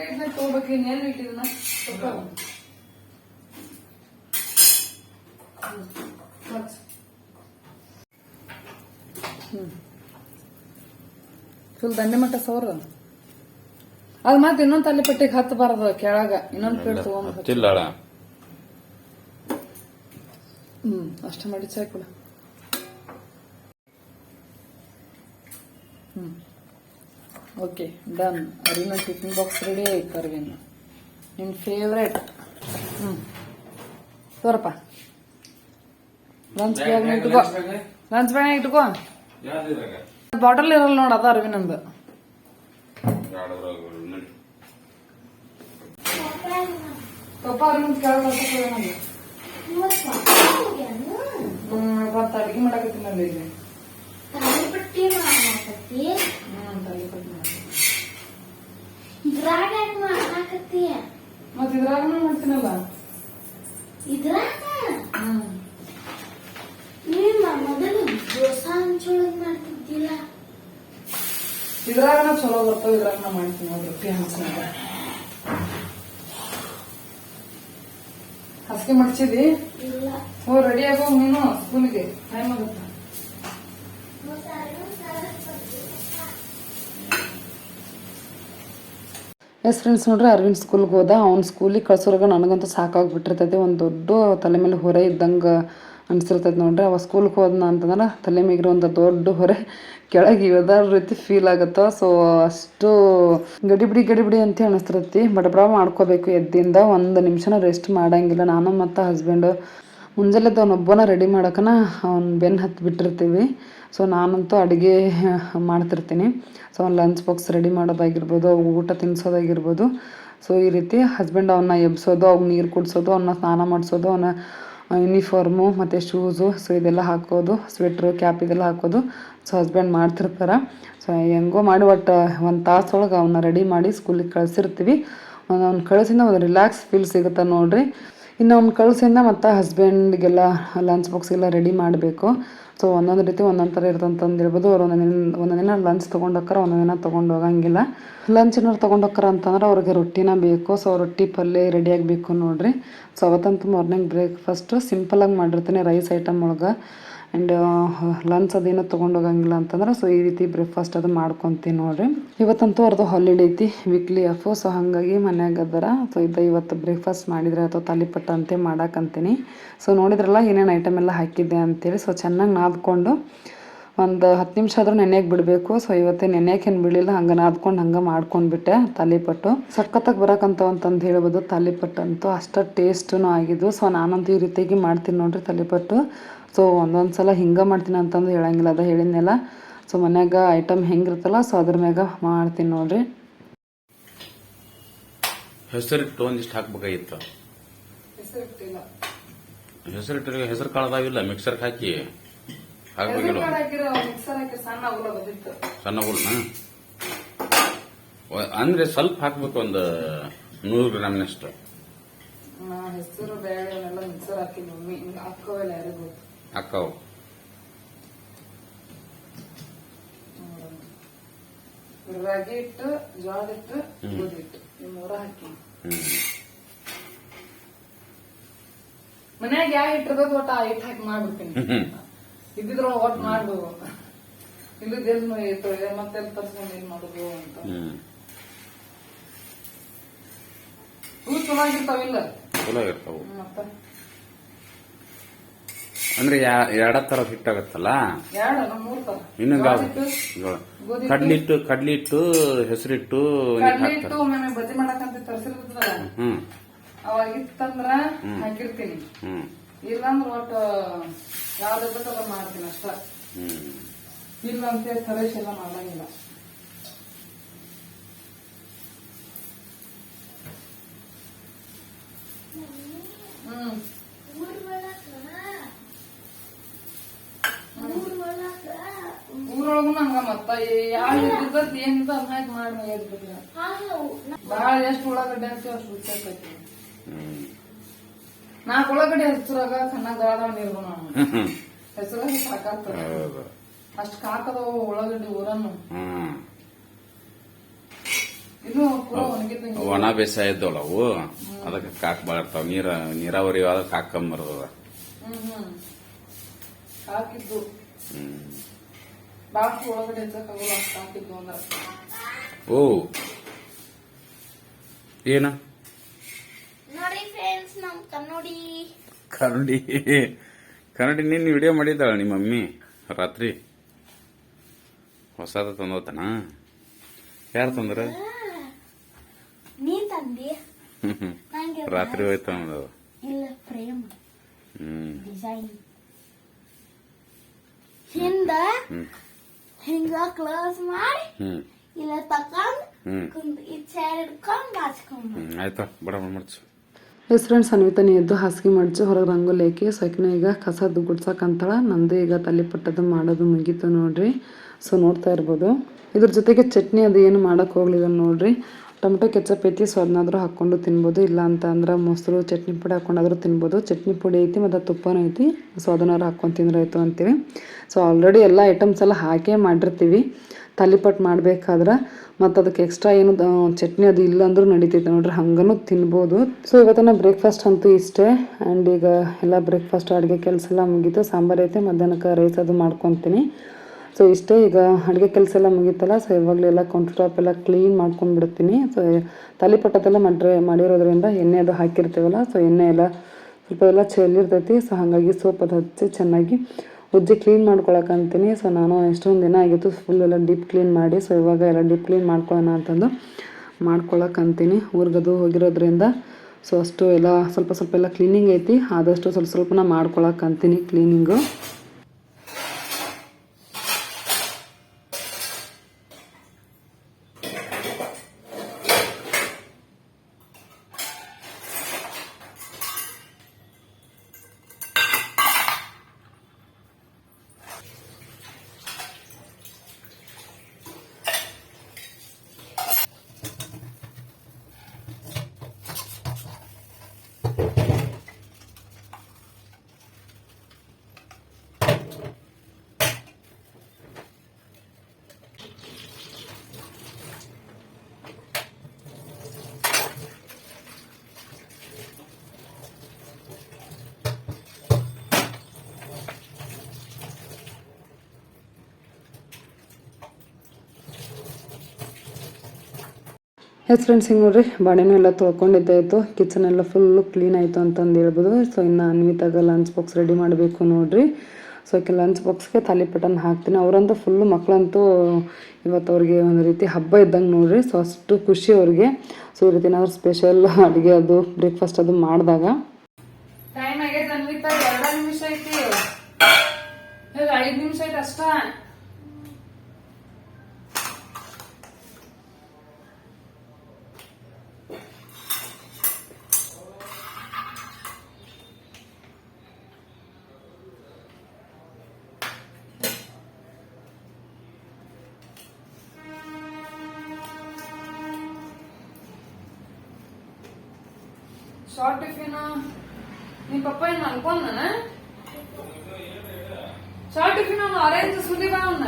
ಪ್ಲೇಟ್ನಾಗ ತಗೋಬೇಕು ಇನ್ನೇನು ಇಟ್ಟಿದ್ನ? ಫುಲ್ ದಂಡೆ ಮಟ್ಟ ಸೌರ ಅದ್. ಮತ್ತೆ ಇನ್ನೊಂದು ತಲೆ ಪಟ್ಟಿಗೆ ಹತ್ತಬಾರದು ಕೆಳಗ. ಇನ್ನೊಂದು ಪ್ಲೇಟ್ ತಗೊಂಡ್ ಹ್ಮ್ ಅಷ್ಟ ಮಾಡಿ ಚಾಯ್ ಕೂಡ. ಓಕೆ ಡನ್ ಅರಿನ ಟಿಫಿನ್ ಬಾಕ್ಸ್ ರೆಡಿ ಆಯ್ತು ಅರವಿಂದ್ ನಿನ್ ಫೇವ್ರೇಟ್ ಹ್ಮ್ ತೋರಪ್ಪ ಲಂಚ್ ಬ್ಯಾಗ್ ಇಟ್ಕೋ ಲಂಚ್ ಬ್ಯಾಗ್ ಇಟ್ಕೋ ಯಾವ್ದಿದ್ರಾಗ ಬಾಟಲ್ ಇರಲ್ಲ ನೋಡ ಅದ ಅರವಿಂದ್ ಪಪ್ಪ ಅರವಿಂದ್ ಕೆಳಗೆ ನಂಗೆ ಹ್ಮ್ ಇವತ್ತು ಅಡಿಗೆ ಮಾಡಕತ್ತೀನಲ್ಲ ಈಗ ಇದ್ರಾಗ ಯಾಕ್ ಮಾಡಾಕತ್ತಿ ಮತ್ತೆ ಇದ್ರಾಗ ಮಾಡ್ತೀನಲ್ಲ? ಇದ್ರಾಗ? ಹ್ಮ್. ನಿಮ್ಮ ಮೊದಲು ದೋಸಾ ಹಂಚೊಳಗ್ ಮಾಡ್ತಿದ್ದಿಲ್ಲ? ಇದ್ರಾಗ ಚಲೋ ಬರ್ತಾವ ಇದ್ರಾಗ ನಾ ಮಾಡ್ತೀನಿ ನೋಡ್ರಿ ರೊಟ್ಟಿ ಹಂಚ್ನಾಗ ಹಸಿಗೆ ಮಡ್ಚಿದಿ? ಇಲ್ಲ. ಓ ರೆಡಿ ಆಗೋ ನೀನು ಸ್ಕೂಲಿಗೆ ಟೈಮ್ ಆಗುತ್ತೆ ಎಸ್ ಫ್ರೆಂಡ್ಸ್ ನೋಡ್ರಿ ಅರವಿಂದ್ ಸ್ಕೂಲ್ಗೆ ಹೋದ. ಅವ್ನ ಸ್ಕೂಲಿಗೆ ಕಳ್ಸೋರ್ಗ ನನಗಂತೂ ಸಾಕಾಗ್ಬಿಟ್ಟಿರ್ತೈತಿ. ಒಂದು ದೊಡ್ಡ ತಲೆ ಮೇಲೆ ಹೊರೆ ಇದ್ದಂಗೆ ಅನಿಸಿರ್ತೈತೆ ನೋಡ್ರಿ. ಅವ ಸ್ಕೂಲ್ಗೆ ಹೋದ್ನ ಅಂತಂದ್ರೆ ತಲೆ ಮೇಗಿರೋ ಒಂದು ದೊಡ್ಡ ಹೊರೆ ಕೆಳಗೆ ಇಳ್ದ ರೀತಿ ಫೀಲ್ ಆಗುತ್ತೋ. ಸೊ ಅಷ್ಟು ಗಡಿಬಿಡಿ ಗಡಿಬಿಡಿ ಅಂತ ಅನಿಸ್ತಿರತ್ತಿ. ಬಡಬಡ ಮಾಡ್ಕೋಬೇಕು ಎದ್ದಿಂದ. ಒಂದು ನಿಮಿಷನ ರೆಸ್ಟ್ ಮಾಡಂಗಿಲ್ಲ. ನಾನು ಮತ್ತು ಹಸ್ಬೆಂಡು ಮುಂಜಾನೆ ಅವನೊಬ್ಬನ ರೆಡಿ ಮಾಡಕನ ಅವ್ನ ಬೆನ್ನು ಹತ್ತು ಬಿಟ್ಟಿರ್ತೀವಿ. ಸೊ ನಾನಂತೂ ಅಡುಗೆ ಮಾಡ್ತಿರ್ತೀನಿ. ಸೊ ಅವ್ನ ಲಂಚ್ ಬಾಕ್ಸ್ ರೆಡಿ ಮಾಡೋದಾಗಿರ್ಬೋದು ಅವ್ಗೆ ಊಟ ತಿನ್ನಿಸೋದಾಗಿರ್ಬೋದು ಸೊ ಈ ರೀತಿ ಹಸ್ಬೆಂಡ್ ಅವನ್ನ ಎಬ್ಸೋದು ಅವ್ಗೆ ನೀರು ಕುಡಿಸೋದು ಅವನ್ನ ಸ್ನಾನ ಮಾಡಿಸೋದು, ಅವನ ಯೂನಿಫಾರ್ಮು ಮತ್ತು ಶೂಸು ಸೊ ಇದೆಲ್ಲ ಹಾಕೋದು ಸ್ವೆಟ್ರು ಕ್ಯಾಪ್ ಇದೆಲ್ಲ ಹಾಕೋದು. ಸೊ ಹಸ್ಬೆಂಡ್ ಮಾಡ್ತಿರ್ತಾರೆ. ಸೊ ಹೆಂಗೋ ಮಾಡಿ ಒಟ್ಟು ಒಂದು ತಾಸೊಳಗೆ ಅವನ್ನ ರೆಡಿ ಮಾಡಿ ಸ್ಕೂಲಿಗೆ ಕಳಿಸಿರ್ತೀವಿ. ಅವ್ನು ಕಳಿಸಿಂದ ಒಂದು ರಿಲ್ಯಾಕ್ಸ್ ಫೀಲ್ ಸಿಗುತ್ತೆ ನೋಡ್ರಿ. ಇನ್ನು ಅವ್ನು ಕಳ್ಸಿಂದ ಮತ್ತು ಹಸ್ಬೆಂಡ್ಗೆಲ್ಲ ಲಂಚ್ ಬಾಕ್ಸ್ಗೆಲ್ಲ ರೆಡಿ ಮಾಡಬೇಕು. ಸೊ ಒಂದೊಂದು ರೀತಿ ಒಂದೊಂದು ಥರ ಇರ್ತಂತಂದು ಹೇಳ್ಬೋದು ಅವ್ರು ಒಂದೊಂದು ದಿನ ಲಂಚ್ ತೊಗೊಂಡೋಕ್ಕಾರ, ಒಂದೊಂದು ದಿನ ತೊಗೊಂಡು ಹೋಗಂಗಿಲ್ಲ ಲಂಚ್ ಏನಾರು ತೊಗೊಂಡೋಕ್ಕಾರ ಅಂತಂದ್ರೆ ಅವ್ರಿಗೆ ರೊಟ್ಟಿನ ಬೇಕು. ಸೊ ರೊಟ್ಟಿ ಪಲ್ಯ ರೆಡಿ ಆಗಬೇಕು ನೋಡ್ರಿ. ಸೊ ಅವತ್ತಂತೂ ಮಾರ್ನಿಂಗ್ ಬ್ರೇಕ್ಫಾಸ್ಟು ಸಿಂಪಲಾಗಿ ಮಾಡಿರ್ತೀನಿ. ರೈಸ್ ಐಟಮ್ ಒಳಗೆ. ಆ್ಯಂಡ್ ಲಂಚ್ ಅದೇನೋ ತೊಗೊಂಡೋಗಂಗಿಲ್ಲ ಅಂತಂದ್ರೆ ಸೊ ಈ ರೀತಿ ಬ್ರೇಕ್ಫಾಸ್ಟ್ ಅದು ಮಾಡ್ಕೊತೀನಿ ನೋಡ್ರಿ. ಇವತ್ತಂತೂ ಅವ್ರದ್ದು ಹಾಲಿಡೇ ಐತಿ ವೀಕ್ಲಿ ಆಫು ಸೊ ಹಾಗಾಗಿ ಮನ್ಯಾಗ ಅದರ. ಸೊ ಇದು ಇವತ್ತು ಬ್ರೇಕ್ಫಾಸ್ಟ್ ಮಾಡಿದ್ರೆ ಅಥವಾ ತಾಲಿಪಟ್ಟ ಅಂತ ಮಾಡಾಕಂತೀನಿ ಸೊ ನೋಡಿದ್ರಲ್ಲ ಏನೇನು ಐಟಮ್ ಎಲ್ಲ ಹಾಕಿದ್ದೆ ಅಂತೇಳಿ ಸೊ ಚೆನ್ನಾಗಿ ನಾದ್ಕೊಂಡು ಒಂದು ಹತ್ತು ನಿಮಿಷ ಆದರೂ ನೆನೆಯಕ್ಕೆ ಬಿಡಬೇಕು. ಸೊ ಇವತ್ತೇ ನೆನೆಯಕ್ಕೆ ಏನು ಬಿಡಲಿಲ್ಲ, ಹಂಗೆ ನಾದ್ಕೊಂಡು ಹಂಗೆ ಮಾಡ್ಕೊಂಡ್ಬಿಟ್ಟೆ ತಾಲಿಪಟ್ಟು. ಸಖತ್ತಾಗಿ ಬರಕಂತ ಅಂತಂದು ಹೇಳ್ಬೋದು ತಾಲಿಪಟ್ಟು ಅಂತೂ ಅಷ್ಟು ಟೇಸ್ಟೂ ಆಗಿದ್ದು. ಸೊ ನಾನಂತೂ ಈ ರೀತಿಯಾಗಿ ಮಾಡ್ತೀನಿ ನೋಡ್ರಿ ತಾಲಿಪಟ್ಟು. ಸೊ ಒಂದೊಂದು ಸಲ ಹಿಂಗೆ ಮಾಡ್ತೀನಿ ಅಂತಂದು ಹೇಳಂಗಿಲ್ಲ ಅದ ಹೇಳಿದ್ನೆಲ್ಲ. ಸೊ ಮನ್ಯಾಗ ಐಟಮ್ ಹೆಂಗಿರ್ತಲ್ಲ ಸೊ ಅದ್ರ ಮ್ಯಾಗ ಮಾಡ್ತೀನಿ ನೋಡ್ರಿ. ಹೆಸರಿಟ್ಟು ಒಂದಿಷ್ಟು ಹಾಕ್ಬೇಕಾಗಿತ್ತು. ಹೆಸರಿಟ್ಟು ಹೆಸರು ಕಾಳದಾಗಿಲ್ಲ ಮಿಕ್ಸರ್ಗೆ ಹಾಕಿ. ಹಾಕ್ಬೇಕಿಲ್ಲ. ಸಣ್ಣ ಹುಲ್ನ ಅಂದ್ರೆ ಸ್ವಲ್ಪ ಹಾಕ್ಬೇಕು ಒಂದು ನೂರು ಗ್ರಾಮ್ನಷ್ಟು ಹೆಸರು ಬೇಳೆ ಮಿಕ್ಸರ್ ಹಾಕಿ ಹಾಕೋವೆಲ್ಲ ಯಾರಿಗೂ ಹಾಕಾವು ರಾಗಿ ಹಿಟ್ಟು ಜೋಳದ ಹಿಟ್ಟು ಗೋಧಿ ಹಿಟ್ಟು. ಈ ಮೂರ ಹಾಕಿ. ಮನ್ಯಾಗ ಯಾವ ಹಿಟ್ಟಿರ್ತದ ಒಟ್ಟು ಆ ಹಿಟ್ಟು ಹಾಕಿ ಮಾಡ್ಬಿಡ್ತೀನಿ. ಇದ್ದಿದ್ರ ಒಟ್ಟು ಮಾಡು ಇಲ್ಲದ ಇತ್ತು ಮತ್ತೆ ತರ್ಸ್ಕೊಂಡು ಏನ್ ಮಾಡುದು ಅಂತ. ಹೂ ಇವು ಚೆನ್ನಾಗಿರ್ತಾವಿಲ್ಲ ಚಲೋ ಇರ್ತಾವು ಮತ್ತೆ? ಅಂದ್ರೆ ಎರಡ ತರ ಹಿಟ್ಟಾಗತ್ತಲ್ಲ ಎರಡು ಮೂರು ತರ ಇನ್ನೊಂದು ಕಡ್ಲಿಟ್ಟು ಕಡ್ಲಿಟ್ಟು ಹೆಸರಿಟ್ಟು ಬಜ್ಜಿ ಮಾಡಕಂತ ತರ್ಸಿರ್ತದಲ್ಲ ಹ್ಮ್. ಅವಾಗ ಇತ್ತಂದ್ರ ಹಾಕಿರ್ತೀನಿ. ಹ್ಮ್. ಇಲ್ಲಾಂದ್ರ ಒಟ್ಟು ಯಾವ್ದು ಅದನ್ನ ಮಾಡ್ತೀನಿ ಅಷ್ಟ. ಹ್ಮ್. ಇಲ್ಲ ಅಂತ ತರೇಶ್ ಎಲ್ಲ ಮಾಡಂಗಿಲ್ಲ. ಹ್ಮ್ ಊರ್ ಒಳಗ ಊರ್ ಒಳಗ ಊರೊಳಗೂ ಹಂಗ ಮತ್ತ ಯಾವ ಇರ್ತದ ಏನಿದ ಅದ್ನ ಹಾಕಿ ಮಾಡಿ ಬಾಳ ಎಷ್ಟು ಉಳ್ಳಾಗಡ್ಡೆ ಅಂತೀವಿ ಅಷ್ಟು ರುಚಿ ಆಕೈತಿ ನಾಲ್ಕು ಉಳ್ಳಾಗಡ್ಡೆ ಹಚ್ಚರಾಗ ಚೆನ್ನಾಗ ನೀರು ಅಷ್ಟು ಸಾಕಾಗ್ತದ. ಅಷ್ಟ್ ಕಾಕದವು ಉಳ್ಳಾಗಡ್ಡಿ ಊರನ್ನು. ಒಣ ಬೇಸಾಯ ಇದ್ದವಲ್ಲ ಅವು? ಅದಕ್ಕೆ ಕಾಕ್ ಬಾಳ ಇರ್ತಾವ ನೀರ ನೀರಾವರಿ ಆದ ಕಾಕ್ ಕಮ್ಮಿ ಇರ್ತದ ಹ್ಮ್ ಹ್ಮ್. ಹ್ಮ್ ಒಳಗಡೆ ಅಷ್ಟು ಅಂದ್ರ. ಓ. ಏನ? ನೋಡಿ ಫ್ರೆಂಡ್ಸ್ ನಮ್ ಕನ್ನಡಿ. ಕನ್ನಡಿ. ಕನ್ನಡಿ ನಿನ್ನ ವಿಡಿಯೋ ಮಾಡಿದ್ದಾಳ ನಿಮ್ಮ ಮಮ್ಮಿ ರಾತ್ರಿ? ಹೊಸದ ತಂದೋತನ? ಯಾರು ತಂದ್ರ? ನೀ ತಂದಿ? ನಂಗೆ ರಾತ್ರಿ ಹೋಯ್ತು ಅನ್ನೋದು ಇಲ್ಲ ಪ್ರೇಮ್. ಹ್ಮ್. ಡಿಸೈನ್ ಹಿಂದ ಹ್ಮ್. ಹಿಂಗ ಕ್ಲೋಸ್ ಮಾಡಿ ಹ್ಮ್. ಇಲ್ಲ ತಕೊಂಡ್ ಕುಂತ್ ಈ ಚೇರ್ ಹಿಡ್ಕೊಂಡ್ ಬಾಚ್ಕೊಂಡ್ ಹ್ಮ್ ಆಯ್ತಾ ಬಡ ಮಾಡ್ಸು. ಎಸ್ ಫ್ರೆಂಡ್ಸ್ ಅನ್ವಿತಾನಿ ಎದ್ದು ಹಾಸಿಗೆ ಮಡ್ಚು ಹೊರಗೆ ರಂಗೋಲಿ ಹಾಕಿ ಸೊಕಿನ ಈಗ ಕಸದ್ದು ಗುಡ್ಸಕ್ಕಂತಾಳ ನಂದು ಈಗ ತಲೆ ಪಟ್ಟದು ಮಾಡೋದು ಮುಗೀತು ನೋಡ್ರಿ. ಸೊ ನೋಡ್ತಾ ಇರ್ಬೋದು. ಇದ್ರ ಜೊತೆಗೆ ಚಟ್ನಿ ಅದು ಏನು ಮಾಡಕ್ಕೆ ಹೋಗ್ಲಿಲ್ಲ ನೋಡ್ರಿ. ಟೊಮೆಟೊ ಕೆಚಪ್ ಐತಿ ಸೊ ಅದನ್ನಾದ್ರೂ ಹಾಕ್ಕೊಂಡು ತಿನ್ಬೋದು. ಇಲ್ಲ ಅಂತ ಅಂದ್ರೆ ಮೊಸರು ಚಟ್ನಿ ಪುಡಿ ಹಾಕೊಂಡಾದ್ರೂ ತಿನ್ಬೋದು. ಚಟ್ನಿ ಪುಡಿ ಐತಿ ಮತ್ತು ತುಪ್ಪನೂ ಐತಿ. ಸೊ ಅದನ್ನಾದ್ರೂ ಹಾಕ್ಕೊಂಡು ತಿಂದ್ರಾಯ್ತು ಅಂತೀವಿ. ಸೊ ಆಲ್ರೆಡಿ ಎಲ್ಲ ಐಟಮ್ಸ್ ಎಲ್ಲ ಹಾಕೇ ಮಾಡಿರ್ತೀವಿ. ತಾಲಿಪಟ್ಟು ಮಾಡಬೇಕಾದ್ರೆ. ಮತ್ತು ಅದಕ್ಕೆ ಎಕ್ಸ್ಟ್ರಾ ಏನು ಚಟ್ನಿ ಅದು ಇಲ್ಲ ಅಂದ್ರೂ ನಡೀತೈತೆ ನೋಡ್ರಿ. ಹಂಗೂ ತಿನ್ಬೋದು. ಸೊ ಇವತ್ತಿನ ಬ್ರೇಕ್ಫಾಸ್ಟ್ ಅಂತೂ ಇಷ್ಟೇ. ಆ್ಯಂಡ್ ಈಗ ಎಲ್ಲ ಬ್ರೇಕ್ಫಾಸ್ಟ್ ಅಡುಗೆ ಕೆಲಸ ಎಲ್ಲ ಮುಗೀತು. ಸಾಂಬಾರು ಐತೆ, ಮಧ್ಯಾಹ್ನಕ್ಕೆ ರೈಸ್ ಅದು ಮಾಡ್ಕೊತೀನಿ. ಸೊ ಇಷ್ಟೇ ಈಗ ಅಡುಗೆ ಕೆಲಸ ಎಲ್ಲ ಮುಗೀತಲ್ಲ. ಸೊ ಇವಾಗಲೆಲ್ಲ ಕೌಂಟರ್ ಟಾಪ್ ಎಲ್ಲ ಕ್ಲೀನ್ ಮಾಡ್ಕೊಂಡ್ಬಿಡ್ತೀನಿ ಸೊ ತಾಲಿಪಟ್ಟದೆಲ್ಲ ಮಾಡ್ರೆ, ಮಾಡಿರೋದ್ರಿಂದ ಎಣ್ಣೆ ಅದು ಹಾಕಿರ್ತೀವಲ್ಲ. ಸೊ ಎಣ್ಣೆ ಎಲ್ಲ ಸ್ವಲ್ಪ ಎಲ್ಲ ಚೆಲ್ಲಿರ್ತೈತಿ. ಸೊ ಹಾಗಾಗಿ ಸೋಪ್ ಅದು ಹಚ್ಚಿ ಚೆನ್ನಾಗಿ ಉಜ್ಜಿ ಕ್ಲೀನ್ ಮಾಡ್ಕೊಳಕಂತೀನಿ ಸೊ ನಾನು ಎಷ್ಟೊಂದು ದಿನ ಆಗಿತ್ತು ಫುಲ್ ಎಲ್ಲ ಡೀಪ್ ಕ್ಲೀನ್ ಮಾಡಿ ಸೊ ಇವಾಗ ಎಲ್ಲ ಡೀಪ್ ಕ್ಲೀನ್ ಮಾಡ್ಕೊಳ್ಳೋಣ ಅಂತಂದು ಮಾಡ್ಕೊಳಕಂತೀನಿ ಊರ್ಗದು ಹೋಗಿರೋದ್ರಿಂದ ಸೊ ಅಷ್ಟು ಎಲ್ಲ ಸ್ವಲ್ಪ ಸ್ವಲ್ಪ ಎಲ್ಲ ಕ್ಲೀನಿಂಗ್ ಐತಿ. ಆದಷ್ಟು ಸ್ವಲ್ಪ ಸ್ವಲ್ಪನ ಅಂತೀನಿ ಕ್ಲೀನಿಂಗು ಎಸ್ ಫ್ರೆಂಡ್ಸ್ ಹಿಂಗೆ ನೋಡ್ರಿ ಎಲ್ಲ ತೊಳ್ಕೊಂಡಿದ್ದಾಯಿತು ಕಿಚನ್ ಎಲ್ಲ ಫುಲ್ಲು ಕ್ಲೀನ್ ಆಯಿತು ಅಂತಂದು ಹೇಳ್ಬೋದು. ಸೊ ಇನ್ನು ಅನ್ವಿತಾಗ ಲಂಚ್ ಬಾಕ್ಸ್ ರೆಡಿ ಮಾಡಬೇಕು ನೋಡ್ರಿ. ಸೊ ಆಕೆ ಲಂಚ್ ಬಾಕ್ಸ್ಗೆ ತಾಲಿಪಟನ್ ಹಾಕ್ತೀನಿ. ಅವರಂತೂ ಫುಲ್ಲು ಮಕ್ಕಳಂತೂ ಇವತ್ತು ಅವ್ರಿಗೆ ಒಂದು ರೀತಿ ಹಬ್ಬ ಇದ್ದಂಗೆ ನೋಡ್ರಿ. ಸೊ ಅಷ್ಟು ಖುಷಿ ಅವ್ರಿಗೆ. ಸೊ ಈ ರೀತಿ ಏನಾದ್ರು ಸ್ಪೆಷಲ್ ಅಡುಗೆ ಅದು ಬ್ರೇಕ್ಫಾಸ್ಟ್ ಅದು ಮಾಡಿದಾಗ. ಟೈಮ್ ಆಗೈತೆ ಅನ್ವಿತಾ, ಎರಡ ನಿಮಿಷ ಐತಿ ಐದ್ ನಿಮಿಷ ಪಪ್ಪ ಏನ್ ಅನ್ಕೊಂಡ ಶಾರ್ಟ್ ಟಿಫಿನ್ ಅವನು ಆರೆಂಜ್ ಸುಲಿ ಬಾ ಅವನ್ನ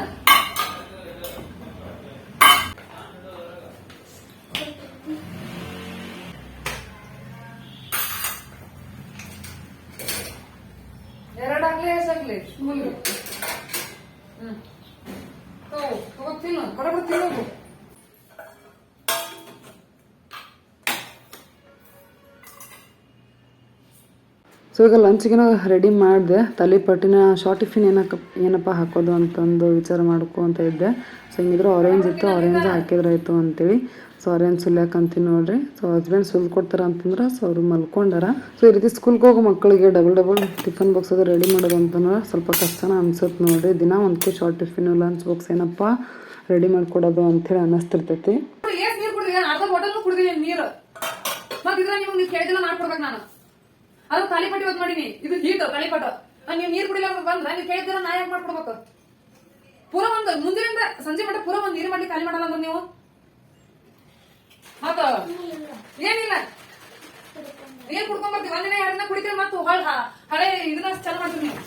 ಎರಡಾಗ್ಲಿ ಎಷ್ಟಾಗ್ಲಿ ಸ್ಕೂಲ್ಗೆ ಹ್ಮ್. ತಗೋ ತಗೋ ತಿನ್ನು ಬರೋಬ್ಬರ ತಿನ್ನೋದು ಸೊ ಈಗ ಲಂಚ್ಗಿನ ರೆಡಿ ಮಾಡಿದೆ. ತಲೆಪಟ್ಟಿನ ಶಾರ್ಟ್ ಟಿಫಿನ್ ಏನಕ್ಕ ಏನಪ್ಪ ಹಾಕೋದು ಅಂತಂದು ವಿಚಾರ ಮಾಡ್ಕೊ ಅಂತ ಇದ್ದೆ. ಸೊ ಹಿಂಗಿದ್ರೆ ಆರೆಂಜ್ ಇತ್ತು. ಆರೆಂಜ್ ಹಾಕಿದ್ರಾಯ್ತು ಅಂತೇಳಿ. ಸೊ ಆರೆಂಜ್ ಸುಲ್ಯಾಕಂತೀನಿ ನೋಡ್ರಿ. ಸೊ ಹಸ್ಬೆಂಡ್ ಸುಲ್ ಕೊಡ್ತಾರ ಅಂತಂದ್ರೆ ಸೊ ಅವರು ಮಲ್ಕೊಂಡಾರ. ಸೊ ಈ ರೀತಿ ಸ್ಕೂಲ್ಗೆ ಹೋಗೋ ಮಕ್ಕಳಿಗೆ ಡಬಲ್ ಡಬಲ್ ಟಿಫನ್ ಬಾಕ್ಸ್ ಅದು ರೆಡಿ ಮಾಡೋದು ಅಂತಂದ್ರೆ ಸ್ವಲ್ಪ ಕಷ್ಟನ ಅನ್ಸುತ್ತೆ ನೋಡ್ರಿ. ದಿನ ಒಂದಕ್ಕೆ ಶಾರ್ಟ್ ಟಿಫಿನ್ ಲಂಚ್ ಬಾಕ್ಸ್ ಏನಪ್ಪ ರೆಡಿ ಮಾಡ್ಕೊಡೋದು ಅಂಥೇಳಿ ಅನ್ನಿಸ್ತಿರ್ತೈತಿ ನೀರ್ ಕುಡಿದಿ ಖಾಲಿ ತಾಲಿಪಟ್ಟಿ ಇವತ್ತು ಮಾಡೀನಿ. ಇದು ಹೀಟ್ ತಾಲಿಪಟ್ಟು ನೀವು ನೀರ್ ಕುಡಿಲ್ಲ ಬಂದ್ರ ನೀವು ಕೇಳಿದ್ರ ನಾ ಯಾಕೆ ಮಾಡ್ಕೊಡ್ಬೇಕು. ಪೂರ ಒಂದ್, ಮುಂದಿನಿಂದ ಸಂಜೆ ಮಟ್ಟ ಪೂರ ಒಂದ್ ನೀರು ಮಾಡಿ ಖಾಲಿ ಮಾಡಲ್ಲ ಅಂದ್ರೆ ನೀವು? ಮತ್ತ ಏನಿಲ್ಲ. ಏನ್ ಕುಡ್ಕೊಂಡ್ ಬರ್ತೀವಿ. ಒಂದಿನ ಎರಡು ದಿನ ಕುಡಿತೀರಿ ಮತ್ತು ಹೊಳ್ ಹಳೆ ಇದನ್ನ ಚಾಲು ಮಾಡ್ತೀವಿ ನೀವು.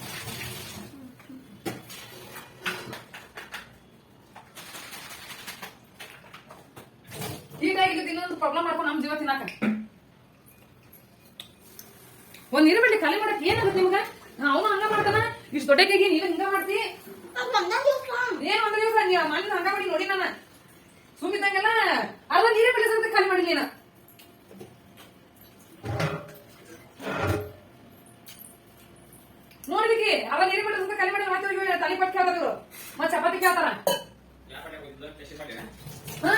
ಹೀಗಾಗಿ ಇನ್ನೊಂದು ಪ್ರಾಬ್ಲಮ್ ಮಾಡ್ಕೊಂಡು ನಮ್ ಜೀವ ತಿನ್ನಾಕ. ಒಂದ್ ನೀರು ಬಿಡ್ಲಿ ಖಾಲಿ ಮಾಡಕ್ ಏನಾಗುತ್ತೆ ನಿಮ್ಗೆ? ಅವನು ಹಂಗ ಮಾಡ್ತಾನ? ಇಷ್ಟು ದೊಡ್ಡಕ್ಕಾಗಿ ನೀನು ಹಿಂಗ ಮಾಡ್ತಿ? ಏನ್ ಒಂದ್ ದಿವಸ? ನೀ ಹಂಗ ಮಾಡಿ ನೋಡಿ ನಾನು. ಸುಮ್ಮಿದ್ದಂಗೆಲ್ಲ ಅರ್ಧ ನೀರೇ ಬೆಳೆಸಂತ ಖಾಲಿ ಮಾಡಿ ನೀನು. ನೋಡ್ಲಿಕ್ಕೆ ಅರ್ಧ ನೀರು ಬೆಳೆಸಂತ ಖಾಲಿ ಮಾಡಿ ಮತ್ತೆ ಇವ್ರು ತಲೆ ಪಟ್ಟು ಕೇಳ್ತಾರ ಇವ್ರು ಮತ್ ಚಪಾತಿ ಕೇಳ್ತಾರ ಹಾ.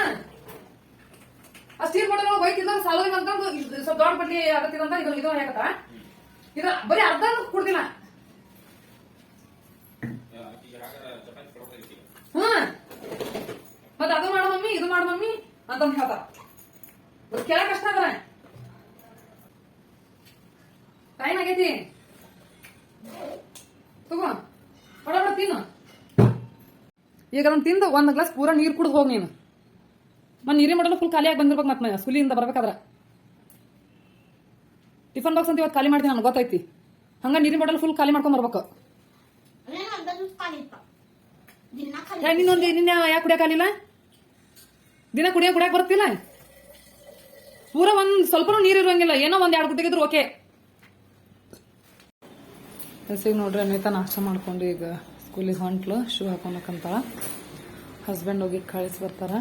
ಆ ಸ್ಟೀಲ್ ಬಾಟಲ್ ಹೋಯ್ತಿದ್ದ ಸಾಲೋದಿಲ್ಲ ಅಂತಂದು ಇಷ್ಟ್ ಸ್ವಲ್ಪ ದೊಡ್ಡ ಬಡ್ಡಿ ಆಗತ್ತಿದಂತ ಇದು ಇದು ಹಾಕತ್ತ ಇದು ಬರೀ ಅರ್ಧ ಕೊಡ್ತಿಲ್ಲ ಹ್ಮ್. ಮತ್ತ ಅದು ಮಾಡ ಮಮ್ಮಿ ಇದು ಮಾಡ ಮಮ್ಮಿ ಅಂತಂದ್ ಹೇಳ್ತಾರ ಮತ್ ಕೇಳಕ್ ಕಷ್ಟ ಅದರ ಟೈಮ್ ಆಗೈತಿ. ತಗೋ ಬಡ ತಿನ್ನು. ಈಗ ಅದನ್ನ ತಿಂದು ಒಂದ್ ಗ್ಲಾಸ್ ಪೂರ ನೀರ್ ಕುಡ್ದು ಹೋಗಿ ನೀನು. ಮತ್ತೆ ನೀರಿನ ಮಾಡಲು ಫುಲ್ ಖಾಲಿಯಾಗಿ ಬಂದಿರ್ಬೇಕು ಮತ್ತೆ ಸುಲಿಯಿಂದ ಬರ್ಬೇಕಾದ್ರೆ. ಟಿಫನ್ ಬಾಕ್ಸ್ ಅಂತ ಇವತ್ತು ಖಾಲಿ ಮಾಡ್ತೀನಿ ನನಗೆ ಗೊತ್ತೈತಿ. ಹಂಗ ನೀರಿನ ಬಾಟಲ್ ಫುಲ್ ಖಾಲಿ ಮಾಡ್ಕೊಂಡು ಬರ್ಬೇಕು. ನಿನ್ನೊಂದು ನಿನ್ನೆ ಯಾಕೆ ಕುಡಿಯಕ್ಕಾಗಲಿಲ್ಲ ದಿನ ಕುಡಿಯಕ್ ಕುಡಿಯಕ್ ಬರ್ತಿಲ್ಲ? ಪೂರ ಒಂದ್ ಸ್ವಲ್ಪನೂ ನೀರು ಇರುವಂಗಿಲ್ಲ ಏನೋ ಒಂದ್ ಎರಡು ಗುಟ್ಟಿಗಿದ್ರು ಓಕೆ. ಈಗ ನೋಡ್ರಿ ಅನಿತಾ ನಾಷ್ಟ ಮಾಡ್ಕೊಂಡು ಈಗ ಸ್ಕೂಲಿಗೆ ಹೊಂಟ್ಲು ಶೂ ಹಾಕೊಳಕಂತಾಳ ಹಸ್ಬೆಂಡ್ ಹೋಗಿ ಕಳಿಸಿ ಬರ್ತಾರ.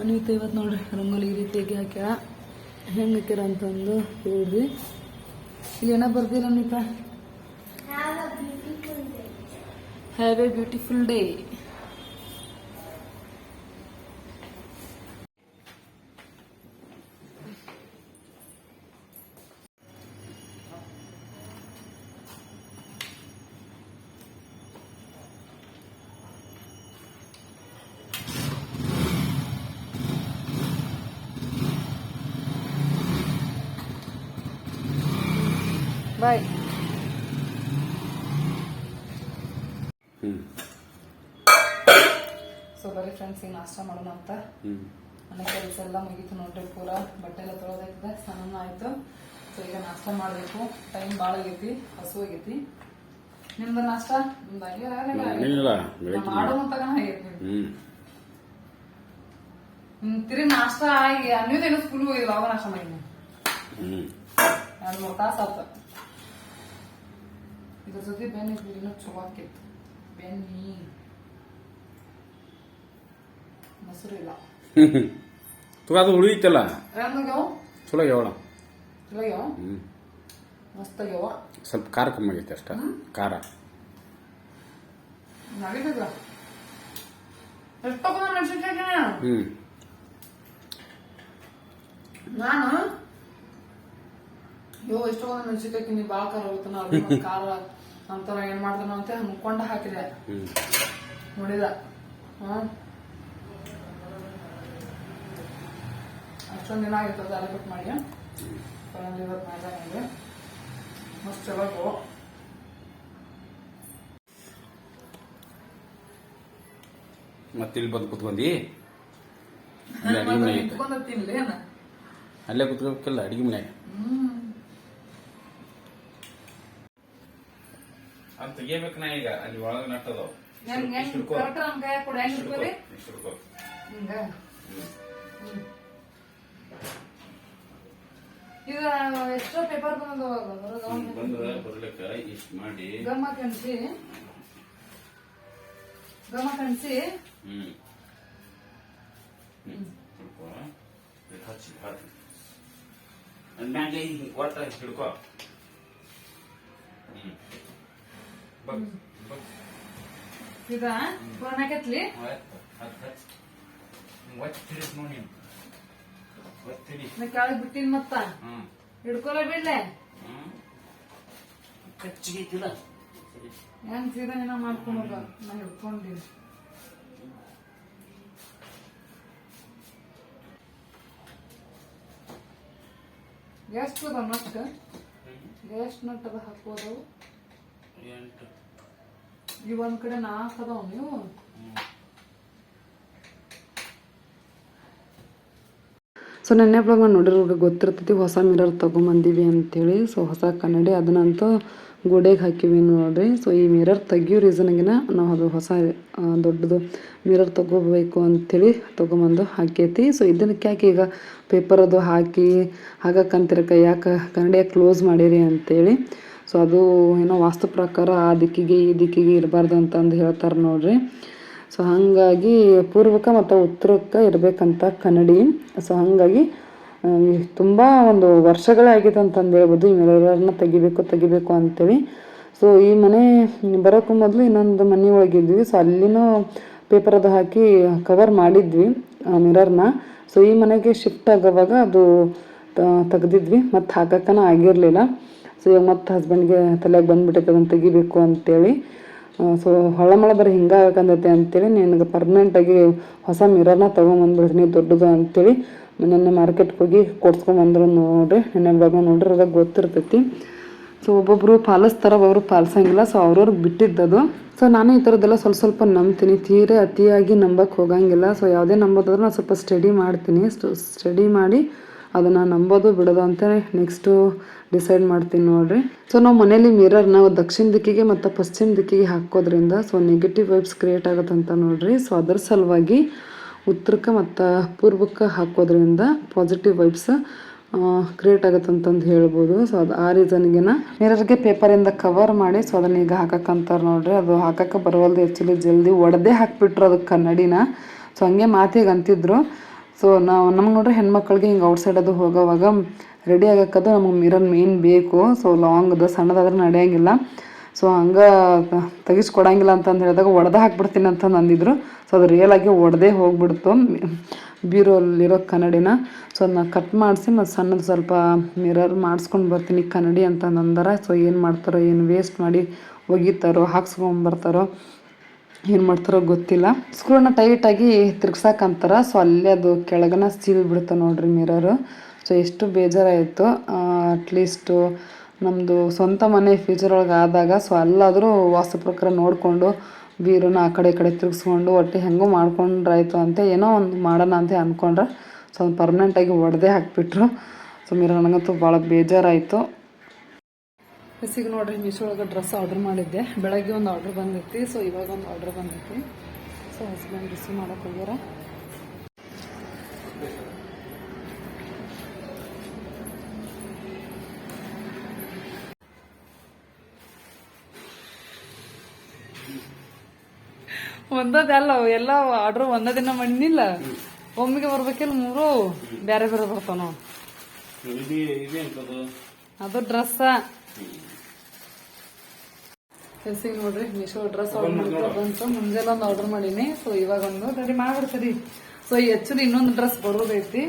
ಅನಿತಾ ಇವತ್ತು ನೋಡ್ರಿ, ರಂಗೋಲಿ ಈ ರೀತಿಯಾಗಿ ಹಾಕ್ಯಾಳ ಹೆಂಗೆ ಹಾಕ್ಯಾರ ಅಂತಂದು ಹೇಳ್ರಿ. ಇಲ್ಲಿ ಏನೋ ಬರ್ದಿರ Anita have a beautiful day bye so ಬರೀ ಫ್ರೆಂಡ್ಸ್ ಈಗ ನಾಷ್ಟ ಮಾಡೋಣ ಅಂತ? ಮನೆ ಕೆಲಸ ಎಲ್ಲ ಮುಗೀತು ನೋಡ್ರಿ ಪೂರ. ಬಟ್ಟೆ ಎಲ್ಲ ತೊಳೆದೈತೆ ಸ್ನಾನ ಆಯ್ತು. ಸೊ ಈಗ ನಾಷ್ಟ ಮಾಡಬೇಕು. ಟೈಮ್ ಭಾಳ ಆಗೈತಿ ಹಸು ಆಗೈತಿ. ನಿಮ್ದು ನಾಷ್ಟ? ನಿಮ್ದು ಆಗ್ಯಾರ ಆಗಲ್ಲ? ಏನಿಲ್ಲ ನಾ ಬೆಳಿಗ್ಗೆ. ಮಾಡೋ ಮುಂತಾಗ ಆಗೈತಿ ನಾಷ್ಟ ಆಗಿ ಅನ್ನೋದೇನು ಸ್ಕೂಲ್ ಹೋಗಿದ್ವಿ ಅವಾಗ ನಾಷ್ಟ ಮಾಡಿದ್ನಿ ಎರಡು ಮೂರು ತಾಸು ಆತ ಇದ್ರ ಜೊತೆ ಬೆನ್ನಿ ಇನ್ನೂ ಚಲೋ ಆಕೈತಿ ಬೆನ್ನಿ ಮೊಸರು ಇಲ್ಲ ತು ಅದು ಹೆಂಗಾಗ್ಯಾವ ಚಲೋ ಯಾವಳ? ಚಲೋ ಹ್ಞೂ ಮಸ್ತ್ ಆಗ್ಯಾವ ಸ್ವಲ್ಪ ಖಾರ ಕಮ್ಮಿ ಆಗೈತೆ ಅಷ್ಟ. ಖಾರ. ಹ್ಞೂ ನಾನು ಯೋ ಎಷ್ಟೊಂದು ಮೆಣಸಿನ್ಕಾಯಿ ನೀ ಭಾಳ ಖಾರ ಅದು ಮತ್ತ್ ಖಾರ ಅಂತಾರ ಏನ್ ಮಾಡ್ತಾನ ಅಂತ ಮುಕ್ಕೊಂಡ ಹಾಕಿದೆ. ನೋಡಿದ. ಅಷ್ಟೊಂದ್ ಅಷ್ಟೊಂದು ದಿನ ಆಗಿತ್ತು ದಾರಿ ಕಟ್ ಮಾಡಿ. ಕೊನೆಯಲ್ಲಿ ಇವತ್ತು ಮಾಡಿದೆ ಮಸ್ತ್ ಚಲೋ ಮತ್ತಿಲ್ಲಿ ಬಂದು ಕುತ್ಕೊಂಡಿ? ಅಲ್ಲೇ ಅಲ್ಲೇ ಕುತ್ಕೋಬೇಕಲ್ಲ ಅಡಿಗೆ ಮನ್ಯಾಗ ಅದು ತೆಗಿಬೇಕು ನಾ ಈಗ ಅಲ್ಲಿ ಒಳಗೆ ನಟ್ಟದವು. ಹೆಂಗ್ ಹೆಂಗ್ ಕರೆಕ್ಟ್ ನಮ್ ಕೈ ಕೊಡ. ಹೆಂಗ್. ಈಗ ಎಷ್ಟೋ ಪೇಪರ್ ಬಂದು ಬರ್ಲಿಕ್ಕ ಇಷ್ಟು ಮಾಡಿ. ಗಮ್ಮ ಕಣ್ಸಿ. ಗಮ್ಮ ಕಣ್ಸಿ. ಹ್ಮ್. ಹ್ಮ್ ಹಿಡ್ಕೊ. ಇದು ಹಚ್ಚಿ ಹಾಕಿ ಮ್ಯಾಗೆ ಒಟ್ಟ ಹಿಡ್ಕೊ. ಹ್ಮ್. ಬಗ್ ಬಗ್ ಈಗ ಕೊರ್ನಾಕತ್ಲಿ ಹತ್ ಹತ್ ಹಚ್ ಒತ್ತಿ ಹಿಡಿಸ್ ನೋಡಿ ನಾ ಕೆಳಗ್ ಬಿಟ್ಟಿನ್ ಮತ್ತ? ಹಿಡ್ಕೊಲ ಬಿಡ್ಲೆ? ಕಚ್ಚಿಗೆ ಹೆಂಗ್ ಸೀದಾ ಮಾಡ್ಕೊಂಡು ನಾ ಹಿಡ್ಕೊಂಡಿನಿ. ಎಷ್ಟು ಅದ ನಟ್ ಎಷ್ಟು ನಟ್ ಅದ ಹಾಕೋದು ಎಂಟು. ಈ ಒಂದ್ ಕಡೆ ನಾಲ್ಕು ಅದಾವ ನೀವು? ಸೊ ನೆನ್ನೆ ಬ್ಲಾಗ್ ನಾನು ನೋಡಿರೋರ್ಗೆ ಗೊತ್ತಿರ್ತೈತಿ ಹೊಸ ಮಿರರ್ ತೊಗೊಂಬಂದೀವಿ ಅಂತೇಳಿ. ಸೊ ಹೊಸ ಕನ್ನಡಿ ಅದನ್ನಂತೂ ಗೋಡೆಗೆ ಹಾಕಿವಿ ನೋಡ್ರಿ. ಸೊ ಈ ಮಿರರ್ ತೆಗಿಯೋ ರೀಸನ್ಗಿನ ನಾವು ಅದು ಹೊಸ ದೊಡ್ಡದು ಮಿರರ್ ತಗೋಬೇಕು ಅಂಥೇಳಿ ತೊಗೊಂಬಂದು ಹಾಕೈತಿ. ಸೊ ಇದನ್ನಕ್ಕೆ ಯಾಕೆ ಈಗ ಪೇಪರ್ ಅದು ಹಾಕಿ ಹಾಕಕ್ಕಂತಿರಕ ಯಾಕೆ ಕನ್ನಡಿಯ ಕ್ಲೋಸ್ ಮಾಡಿರಿ ಅಂತೇಳಿ. ಸೊ ಅದು ಏನೋ ವಾಸ್ತು ಪ್ರಕಾರ ಆ ದಿಕ್ಕಿಗೆ ಈ ದಿಕ್ಕಿಗೆ ಇರಬಾರ್ದು ಅಂತಂದು ಹೇಳ್ತಾರೆ ನೋಡ್ರಿ. ಸೊ ಹಾಗಾಗಿ ಪೂರ್ವಕ ಮತ್ತು ಉತ್ತರಕ್ಕೆ ಇರಬೇಕಂತ ಕನ್ನಡಿ. ಸೊ ಹಾಗಾಗಿ ತುಂಬ ಒಂದು ವರ್ಷಗಳಾಗಿದೆ ಅಂತಂದು ಹೇಳ್ಬೋದು. ಈ ಮಿರರನ್ನ ತೆಗಿಬೇಕು ತೆಗಿಬೇಕು ಅಂತೇಳಿ. ಸೊ ಈ ಮನೆ ಬರೋಕ್ಕೂ ಮೊದಲು ಇನ್ನೊಂದು ಮನೆ ಒಳಗಿದ್ವಿ. ಸೊ ಅಲ್ಲಿನೂ ಪೇಪರ್ ಅದು ಹಾಕಿ ಕವರ್ ಮಾಡಿದ್ವಿ ಮಿರರ್ನ ಸೊ ಈ ಮನೆಗೆ ಶಿಫ್ಟ್ ಆಗೋವಾಗ ಅದು ತೆಗೆದಿದ್ವಿ. ಮತ್ತು ಹಾಕಕ್ಕನ ಆಗಿರಲಿಲ್ಲ. ಸೊ ಇವಾಗ ಮತ್ತೆ ಹಸ್ಬೆಂಡ್ಗೆ ತಲೆಗೆ ಬಂದ್ಬಿಟ್ಟೈತೆ ಅದನ್ನು ತೆಗಿಬೇಕು ಅಂತೇಳಿ. ಸೊ ಹೊಳಮಳ ಬರೀ ಹಿಂಗೆ ಆಗಕಂದೈತೆ ಅಂತೇಳಿ ನಿನಗೆ ಪರ್ಮನೆಂಟಾಗಿ ಹೊಸ ಮಿರರ್ನ ತೊಗೊಂಬಂದ್ಬಿಡ್ತೀನಿ ದೊಡ್ಡದು ಅಂತೇಳಿ ನೆನ್ನೆ ಮಾರ್ಕೆಟ್ಗೆ ಹೋಗಿ ಕೊಡ್ಸ್ಕೊಂಬಂದ್ರು ನೋಡ್ರಿ. ನೆನ್ನೆ ಬ್ಲಾಗ್ನ ನೋಡ್ರಿ ಅದಾಗ ಗೊತ್ತಿರ್ತೈತಿ. ಸೊ ಒಬ್ಬೊಬ್ರು ಪಾಲಿಸ್ತಾರ, ಒಬ್ಬೊಬ್ರು ಪಾಲಿಸಂಗಿಲ್ಲ. ಸೊ ಅವ್ರವ್ರಿಗೆ ಬಿಟ್ಟಿದ್ದದು. ಸೊ ನಾನು ಈ ಥರದ್ದೆಲ್ಲ ಸ್ವಲ್ಪ ಸ್ವಲ್ಪ ನಂಬ್ತೀನಿ. ತೀರೆ ಅತಿಯಾಗಿ ನಂಬಕ್ಕೆ ಹೋಗಂಗಿಲ್ಲ. ಸೊ ಯಾವುದೇ ನಂಬೋದಾದ್ರೂ ನಾನು ಸ್ವಲ್ಪ ಸ್ಟಡಿ ಮಾಡ್ತೀನಿ. ಸ್ಟಡಿ ಮಾಡಿ ಅದನ್ನು ನಂಬೋದು ಬಿಡೋದು ಅಂತ ನೆಕ್ಸ್ಟು ಡಿಸೈಡ್ ಮಾಡ್ತೀನಿ ನೋಡ್ರಿ. ಸೊ ನಾವು ಮನೇಲಿ ಮಿರರ್ ನಾವು ದಕ್ಷಿಣ ದಿಕ್ಕಿಗೆ ಮತ್ತು ಪಶ್ಚಿಮ ದಿಕ್ಕಿಗೆ ಹಾಕೋದ್ರಿಂದ ಸೊ ನೆಗೆಟಿವ್ ವೈಬ್ಸ್ ಕ್ರಿಯೇಟ್ ಆಗುತ್ತಂತ ನೋಡ್ರಿ. ಸೊ ಅದರ ಸಲುವಾಗಿ ಉತ್ತರಕ್ಕೆ ಮತ್ತು ಪೂರ್ವಕ್ಕೆ ಹಾಕೋದ್ರಿಂದ ಪಾಸಿಟಿವ್ ವೈಬ್ಸ್ ಕ್ರಿಯೇಟ್ ಆಗುತ್ತೆ ಅಂತಂದು ಹೇಳ್ಬೋದು. ಸೊ ಅದು ಆ ರೀಸನ್ಗೆನ ಮಿರರ್ಗೆ ಪೇಪರಿಂದ ಕವರ್ ಮಾಡಿ ಸೊ ಅದನ್ನ ಈಗ ಹಾಕಕ್ಕಂತಾರೆ ನೋಡ್ರಿ. ಅದು ಹಾಕಕ್ಕೆ ಬರವಲ್ದು ಆ್ಯಕ್ಚುಲಿ ಜಲ್ದಿ ಒಡದೆ ಹಾಕಿಬಿಟ್ರು ಅದಕ್ಕೆ ಕನ್ನಡಿನ. ಸೊ ಹಂಗೆ ಮಾತಿಗೆ ಅಂತಿದ್ರು. ಸೊ ನಾವು ನಮ್ಗೆ ನೋಡ್ರಿ ಹೆಣ್ಮಕ್ಳಿಗೆ ಹಿಂಗೆ ಔಟ್ಸೈಡ್ ಅದು ಹೋಗೋವಾಗ ರೆಡಿ ಆಗಕ್ಕದು ನಮಗೆ ಮಿರರ್ ಮೇನ್ ಬೇಕು. ಸೊ ಲಾಂಗ್ದು ಸಣ್ಣದಾದ್ರೆ ನಡೆಯಂಗಿಲ್ಲ. ಸೊ ಹಂಗೆ ತೆಗಿಸ್ಕೊಡಂಗಿಲ್ಲ ಅಂತಂದು ಹೇಳಿದಾಗ ಒಡೆದ ಹಾಕ್ಬಿಡ್ತೀನಿ ಅಂತಂದು ಅಂದಿದ್ರು ಸೊ ಅದು ರಿಯಲ್ ಆಗಿ ಒಡೆದೇ ಹೋಗ್ಬಿಡ್ತು. ಬೀರೋಲ್ಲಿರೋ ಕನ್ನಡಿನ. ಸೊ ಅದನ್ನ ಕಟ್ ಮಾಡಿಸಿ ಮತ್ತು ಸಣ್ಣದು ಸ್ವಲ್ಪ ಮಿರರ್ ಮಾಡಿಸ್ಕೊಂಡು ಬರ್ತೀನಿ ಕನ್ನಡಿ ಅಂತಂದು ಅಂದಾರ ಸೊ ಏನು ಮಾಡ್ತಾರೋ, ಏನು ವೇಸ್ಟ್ ಮಾಡಿ ಒಗಿತಾರೋ ಹಾಕ್ಸ್ಕೊಂಬರ್ತಾರೋ ಏನು ಮಾಡ್ತಾರೋ ಗೊತ್ತಿಲ್ಲ. ಸ್ಕ್ರೂನ ಟೈಟಾಗಿ ತಿರ್ಗ್ಸಾಕಂತಾರ ಸೊ ಅಲ್ಲೇ ಅದು ಕೆಳಗನ ಸೀಲ್ ಬಿಡುತ್ತೆ ನೋಡ್ರಿ ಮಿರರು ಸೊ ಎಷ್ಟು ಬೇಜಾರಾಯಿತು. ಅಟ್ಲೀಸ್ಟು ನಮ್ಮದು ಸ್ವಂತ ಮನೆ ಫ್ಯೂಚರ್ ಒಳಗೆ ಆದಾಗ ಸೊ ಅಲ್ಲಾದರೂ ವಾಸ್ತು ಪ್ರಕಾರ ನೋಡಿಕೊಂಡು, ಬೀರನ್ನ ಆ ಕಡೆ ಈ ಕಡೆ ತಿರ್ಗಿಸ್ಕೊಂಡು ಒಟ್ಟು ಹೆಂಗೋ ಮಾಡ್ಕೊಂಡ್ರಾಯ್ತು ಅಂತ ಏನೋ ಒಂದು ಮಾಡೋಣ ಅಂತ ಅಂದ್ಕೊಂಡ್ರೆ ಸೊ ಅದು ಪರ್ಮನೆಂಟಾಗಿ ಒಡೆದೇ ಹಾಕಿಬಿಟ್ರು. ಸೊ ಮಿರರ್ ನನಗಂತೂ ಭಾಳ ಬೇಜಾರಾಯಿತು. ಈಗ ನೋಡ್ರಿ ಮೀಶೋ ಒಳಗೆ ಡ್ರೆಸ್ ಆರ್ಡರ್ ಮಾಡಿದ್ದೆ. ಬೆಳಗ್ಗೆ ಒಂದು ಆರ್ಡರ್ ಬಂದೈತಿ ಸೊ ಇವಾಗ ಒಂದು ಆರ್ಡರ್ ಬಂದೈತಿ. ಸೊ ಹಸ್ಬೆಂಡ್ ರಿಸೀವ್ ಮಾಡೋಕೆ ಹೋಗ್ಯಾರ. ಒಂದದಲ್ಲ ಎಲ್ಲ ಆರ್ಡರ್ ಒಂದ ದಿನ ಮಾಡಿನಿಲ್ಲ ಒಮ್ಮೆಗೆ ಬರ್ಬೇಕಿಲ್ಲ ಮೂರು? ಬೇರೆ ಬೇರೆ ಬರ್ತಾವ ನಾವು ಅದು ಡ್ರೆಸ್ ಕೆಲ್ಸಿಗೆ ನೋಡ್ರಿ ಮೀಶೋ ಡ್ರೆಸ್ ಆರ್ಡರ್ ಮಾಡ್ತಾ ಬಂತು ಮುಂಜಾನೆ ಒಂದು ಆರ್ಡರ್ ಮಾಡೀನಿ. ಸೊ ಇವಾಗ ಒಂದು ರೆಡಿ ಮಾಡ್ಬಿಡ್ತೀರಿ ಸೊ ಹೆಚ್ಚು ಇನ್ನೊಂದು ಡ್ರೆಸ್ ಬರೋದೈತಿ.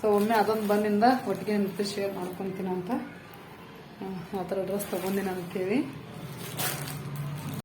ಸೊ ಒಮ್ಮೆ ಅದೊಂದು ಬಂದಿಂದ ಒಟ್ಟಿಗೆ ನಿಂತು ಶೇರ್ ಮಾಡ್ಕೊತೀನಂತ ಅಂತ. ಆ ಥರ ಡ್ರೆಸ್ ತಗೊಂಡಿನ ಅಂತೇಳಿ.